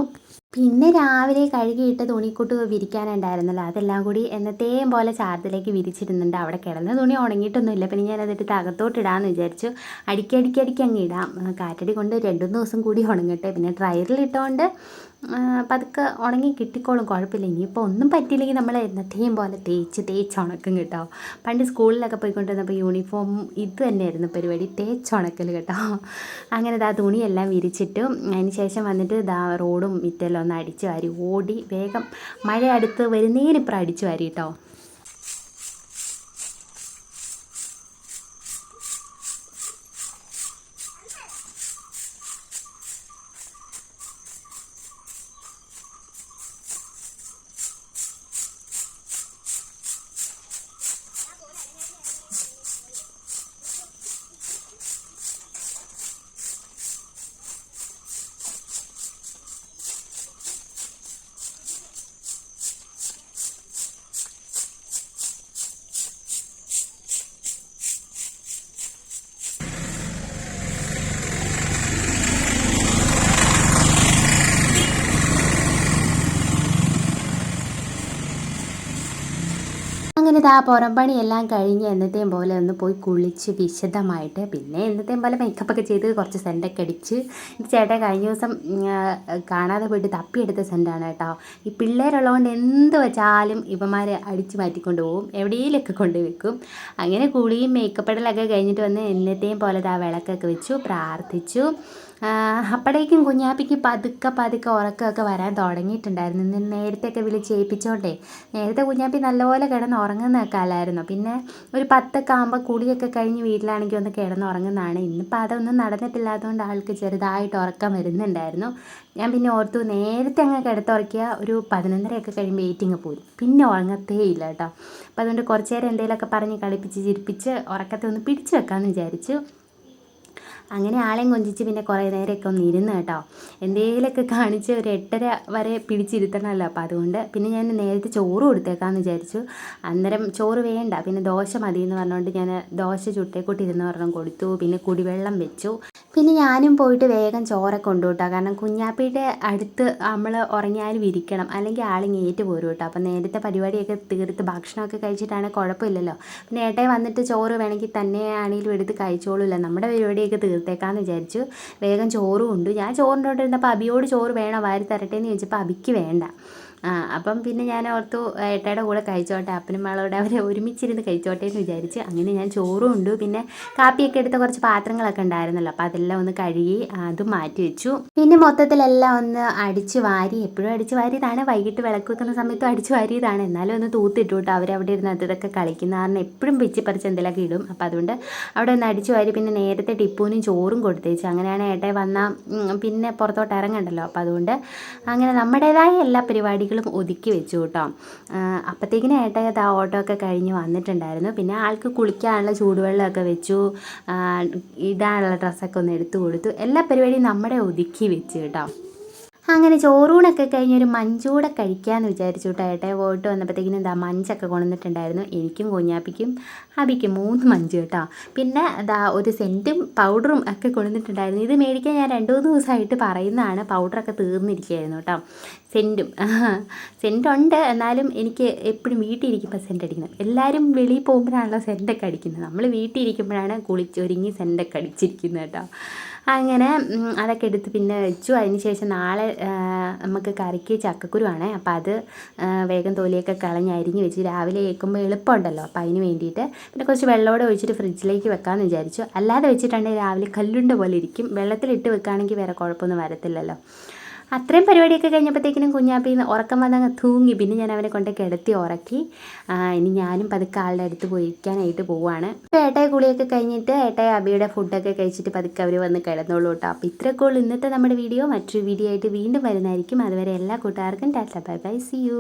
പിന്നെ രാവിലെ കഴുകിയിട്ട് തുണിക്കൂട്ട് വിരിക്കാനുണ്ടായിരുന്നല്ലോ. അതെല്ലാം കൂടി എന്നത്തെയും പോലെ ചാർത്തിലേക്ക് വിരിച്ചിരുന്നുണ്ട് അവിടെ കിടന്ന. തുണി ഉണങ്ങിയിട്ടൊന്നുമില്ല. പിന്നെ ഞാൻ അതിട്ട് തകത്തോട്ട് ഇടാമെന്ന് വിചാരിച്ചു. അടിക്കടിക്കടിക്ക് അങ്ങ് ഇടാം. കാറ്റടി കൊണ്ട് രണ്ടു ദിവസം കൂടി ഉണങ്ങട്ടെ. പിന്നെ ഡ്രയറിൽ ഇട്ടുകൊണ്ട് പതുക്കെ ഉണങ്ങി കിട്ടിക്കോളും കുഴപ്പമില്ല. ഇനിയിപ്പോൾ ഒന്നും പറ്റിയില്ലെങ്കിൽ നമ്മൾ എന്നത്തെയും പോലെ തേച്ച് തേച്ച് ഉണക്കും കേട്ടോ. പണ്ട് സ്കൂളിലൊക്കെ പോയിക്കൊണ്ടിരുന്നപ്പോൾ യൂണിഫോം ഇത് തന്നെയായിരുന്നു പരിപാടി. തേച്ച് ഉണക്കൽ കേട്ടോ. അങ്ങനെ ആ തുണിയെല്ലാം വിരിച്ചിട്ട്. അതിന് ശേഷം വന്നിട്ട് ദാ റോഡും മിറ്റെല്ലാം ഒന്ന് അടിച്ചു വാരി ഓടി വേഗം മഴ അടുത്ത് വരുന്നതിനിപ്പുറം അടിച്ചു വാരി കേട്ടോ. അങ്ങനെ ഇതാ പുറംപണിയെല്ലാം കഴിഞ്ഞ് എന്നത്തെയും പോലെ ഒന്ന് പോയി കുളിച്ച് വിശദമായിട്ട് പിന്നെ എന്നത്തെയും പോലെ മേക്കപ്പൊക്കെ ചെയ്ത് കുറച്ച് സെന്റൊക്കെ അടിച്ച്. ചേട്ടൻ കഴിഞ്ഞ ദിവസം കാണാതെ പോയിട്ട് തപ്പിയെടുത്ത സെന്റാണ് കേട്ടോ. ഈ പിള്ളേരുള്ളതുകൊണ്ട് എന്ത് വെച്ചാലും ഇവന്മാരെ അടിച്ച് മാറ്റിക്കൊണ്ട് പോകും എവിടെയെങ്കിലൊക്കെ കൊണ്ട് വെക്കും. അങ്ങനെ കുളിയും മേക്കപ്പ് ഇടലൊക്കെ കഴിഞ്ഞിട്ട് വന്ന് എന്നത്തെയും പോലെ ഇതാ വിളക്കൊക്കെ വെച്ചു പ്രാർത്ഥിച്ചു. അപ്പോഴേക്കും കുഞ്ഞാപ്പിക്ക് പതുക്കെ പതുക്കെ ഉറക്കമൊക്കെ വരാൻ തുടങ്ങിയിട്ടുണ്ടായിരുന്നു. ഇന്ന് നേരത്തെയൊക്കെ വിളിച്ച് ഏൽപ്പിച്ചോണ്ടേ. നേരത്തെ കുഞ്ഞാപ്പി നല്ലപോലെ കിടന്ന് ഉറങ്ങുന്ന അല്ലായിരുന്നു പിന്നെ ഒരു പത്തൊക്കെ ആകുമ്പോൾ കുളിയൊക്കെ കഴിഞ്ഞ് വീട്ടിലാണെങ്കിൽ ഒന്ന് കിടന്ന് ഉറങ്ങുന്നതാണ്. ഇന്നിപ്പോൾ അതൊന്നും നടന്നിട്ടില്ലാത്തതുകൊണ്ട് ആൾക്ക് ചെറുതായിട്ട് ഉറക്കം വരുന്നുണ്ടായിരുന്നു. ഞാൻ പിന്നെ ഓർത്തു നേരത്തെ അങ്ങ് കിടത്തുറക്കിയ ഒരു പതിനൊന്നരയൊക്കെ കഴിയുമ്പോൾ ഏറ്റിങ് പോയി പിന്നെ ഉറങ്ങത്തേ ഇല്ല കേട്ടോ. അപ്പോൾ അതുകൊണ്ട് കുറച്ച് നേരം എന്തെങ്കിലുമൊക്കെ പറഞ്ഞ് കളിപ്പിച്ച് ചിരിപ്പിച്ച് ഉറക്കത്തെ ഒന്ന് പിടിച്ചു വെക്കാമെന്ന് വിചാരിച്ചു. അങ്ങനെ ആളെയും കൊഞ്ചിച്ച് പിന്നെ കുറേ നേരമൊക്കെ ഒന്ന് ഇരുന്ന് കേട്ടോ. എന്തെങ്കിലുമൊക്കെ കാണിച്ച് ഒരു എട്ടര വരെ പിടിച്ചിരുത്തണമല്ലോ. അപ്പോൾ അതുകൊണ്ട് പിന്നെ ഞാൻ നേരത്തെ ചോറ് കൊടുത്തേക്കാമെന്ന് വിചാരിച്ചു. അന്നേരം ചോറ് വേണ്ട പിന്നെ ദോശ മതി എന്ന് പറഞ്ഞുകൊണ്ട് ഞാൻ ദോശ ചുട്ടേക്കൂട്ടിരുന്ന് പറഞ്ഞു കൊടുത്തു. പിന്നെ കുടിവെള്ളം വെച്ചു. പിന്നെ ഞാനും പോയിട്ട് വേഗം ചോറൊക്കെ കൊണ്ടു കേട്ടോ കാരണം കുഞ്ഞാപ്പിയുടെ അടുത്ത് നമ്മൾ ഉറങ്ങിയാലും ഇരിക്കണം. അല്ലെങ്കിൽ ആളിങ്ങ് ഏറ്റു പോരും കേട്ടോ അപ്പം നേരത്തെ പരിപാടിയൊക്കെ തീർത്ത് ഭക്ഷണമൊക്കെ കഴിച്ചിട്ടാണെങ്കിൽ കുഴപ്പമില്ലല്ലോ. പിന്നെ ഏട്ടായി വന്നിട്ട് ചോറ് വേണമെങ്കിൽ തന്നെ ആണെങ്കിലും എടുത്ത് കഴിച്ചോളൂല്ല. നമ്മുടെ പരിപാടിയൊക്കെ തീർത്തേക്കാന്ന് വിചാരിച്ചു. വേഗം ചോറും ഉണ്ട്. ഞാൻ ചോറിന്റെ കൊണ്ടിരുന്നപ്പോൾ അബിയോട് ചോറ് വേണോ? വാരി തരട്ടെ എന്ന് ചോദിച്ചപ്പോൾ അബിക്ക് വേണ്ട. അപ്പം പിന്നെ ഞാൻ ഓർത്തു ഏട്ടയുടെ കൂടെ കഴിച്ചോട്ടെ. അപ്പനും മകളോടെ അവരെ ഒരുമിച്ചിരുന്ന് കഴിച്ചോട്ടെ എന്ന് വിചാരിച്ച് അങ്ങനെ ഞാൻ ചോറും ഉണ്ട്. പിന്നെ കാപ്പിയൊക്കെ എടുത്ത കുറച്ച് പാത്രങ്ങളൊക്കെ ഉണ്ടായിരുന്നല്ലോ. അപ്പോൾ അതെല്ലാം ഒന്ന് കഴുകി അതും മാറ്റി വെച്ചു. പിന്നെ മൊത്തത്തിലെല്ലാം ഒന്ന് അടിച്ച് വാരി എപ്പോഴും അടിച്ച് വാരിയതാണ്. വൈകിട്ട് വിളക്ക് വെക്കുന്ന സമയത്തും അടിച്ച് വാരിയതാണ്. എന്നാലും ഒന്ന് തൂത്തിട്ടു കേട്ടോ അവരവിടെ ഇരുന്ന് അത് ഇതൊക്കെ കളിക്കുന്ന കാരണം എപ്പോഴും വെച്ച് പറിച്ച് എന്തെങ്കിലുമൊക്കെ ഇടും. അപ്പോൾ അതുകൊണ്ട് അവിടെ ഒന്ന് അടിച്ച് വാരി പിന്നെ നേരത്തെ ടിപ്പൂനും ചോറും കൊടുത്തേച്ചു. അങ്ങനെയാണ് ഏട്ടയെ വന്നാൽ പിന്നെ പുറത്തോട്ട് ഇറങ്ങണ്ടല്ലോ. അപ്പോൾ അതുകൊണ്ട് അങ്ങനെ നമ്മുടേതായ എല്ലാ പരിപാടികളും ഒതുക്കി വെച്ചു കേട്ടോ അപ്പോഴത്തേക്കിനും അത് ആ ഓട്ടോ ഒക്കെ കഴിഞ്ഞ് വന്നിട്ടുണ്ടായിരുന്നു. പിന്നെ ആൾക്ക് കുളിക്കാനുള്ള ചൂടുവെള്ളമൊക്കെ വെച്ചു. ഇടാനുള്ള ഡ്രസ്സൊക്കെ ഒന്ന് എടുത്തു കൊടുത്തു. എല്ലാ പരിപാടിയും നമ്മുടെ ഒതുക്കി വെച്ച് കേട്ടോ അങ്ങനെ ചോറൂണൊക്കെ കഴിഞ്ഞ് ഒരു മഞ്ചൂടെ കഴിക്കാമെന്ന് വിചാരിച്ചു ഏട്ടയെ പോയിട്ട് വന്നപ്പോഴത്തേക്കിനും എന്താ മഞ്ചൊക്കെ കൊണ്ടുവന്നിട്ടുണ്ടായിരുന്നു. എനിക്കും കുഞ്ഞാപ്പിക്കും അബിക്കും മൂന്ന് മഞ്ച് കേട്ടോ പിന്നെ എന്താ ഒരു സെന്റും പൗഡറും ഒക്കെ കൊണ്ടുവന്നിട്ടുണ്ടായിരുന്നു. ഇത് മേടിക്കാൻ ഞാൻ രണ്ട് മൂന്ന് ദിവസമായിട്ട് പറയുന്നതാണ്. പൗഡറൊക്കെ തീർന്നിരിക്കുകയായിരുന്നു കേട്ടോ സെന്റും (laughs) സെന്റ് ഉണ്ട് എന്നാലും എനിക്ക് എപ്പോഴും വീട്ടിലിരിക്കുമ്പോൾ സെന്റ് അടിക്കണം. എല്ലാവരും വെളിയിൽ പോകുമ്പോഴാണല്ലോ സെന്റൊക്കെ അടിക്കുന്നത്. നമ്മൾ വീട്ടിൽ ഇരിക്കുമ്പോഴാണ് കുളിച്ചൊരുങ്ങി സെന്റൊക്കെ അടിച്ചിരിക്കുന്നത് കേട്ടോ അങ്ങനെ അതൊക്കെ എടുത്ത് പിന്നെ വെച്ചു. അതിന് ശേഷം നാളെ നമുക്ക് കറിക്ക് ചക്കക്കുരുവാണ്. അപ്പോൾ അത് വേഗം തോലിയൊക്കെ കളഞ്ഞ് അരിഞ്ഞ് വെച്ച് രാവിലെ കേൾക്കുമ്പോൾ എളുപ്പമുണ്ടല്ലോ. അപ്പോൾ അതിന് വേണ്ടിയിട്ട് പിന്നെ കുറച്ച് വെള്ളമോടെ ഒഴിച്ചിട്ട് ഫ്രിഡ്ജിലേക്ക് വെക്കാമെന്ന് വിചാരിച്ചു. അല്ലാതെ വെച്ചിട്ടുണ്ടെങ്കിൽ രാവിലെ കല്ലുണ്ട പോലെ ഇരിക്കും. വെള്ളത്തിലിട്ട് വെക്കുകയാണെങ്കിൽ വേറെ കുഴപ്പമൊന്നും വരത്തില്ലല്ലോ. അത്രയും പരിപാടിയൊക്കെ കഴിഞ്ഞപ്പോഴത്തേക്കിനും കുഞ്ഞാപ്പി ഉറക്കം വന്നങ്ങ് തൂങ്ങി. പിന്നെ ഞാൻ അവനെ കൊണ്ട് കിടത്തി ഉറക്കി. ഇനി ഞാനും പതുക്കെ ആളുടെ അടുത്ത് പോയിരിക്കാനായിട്ട് പോവാണ്. ഏട്ടായ കുളിയൊക്കെ കഴിഞ്ഞിട്ട് ഏട്ടായ അബിയുടെ ഫുഡൊക്കെ കഴിച്ചിട്ട് പതുക്കെ അവർ വന്ന് കിടന്നോളൂ കേട്ടോ. അപ്പോൾ ഇത്രയൊക്കെ ഉള്ളൂ ഇന്നത്തെ നമ്മുടെ വീഡിയോ. മറ്റൊരു വീഡിയോ ആയിട്ട് വീണ്ടും വരുന്നതായിരിക്കും. അതുവരെ എല്ലാ കൂട്ടുകാർക്കും Tata. Bye bye. See you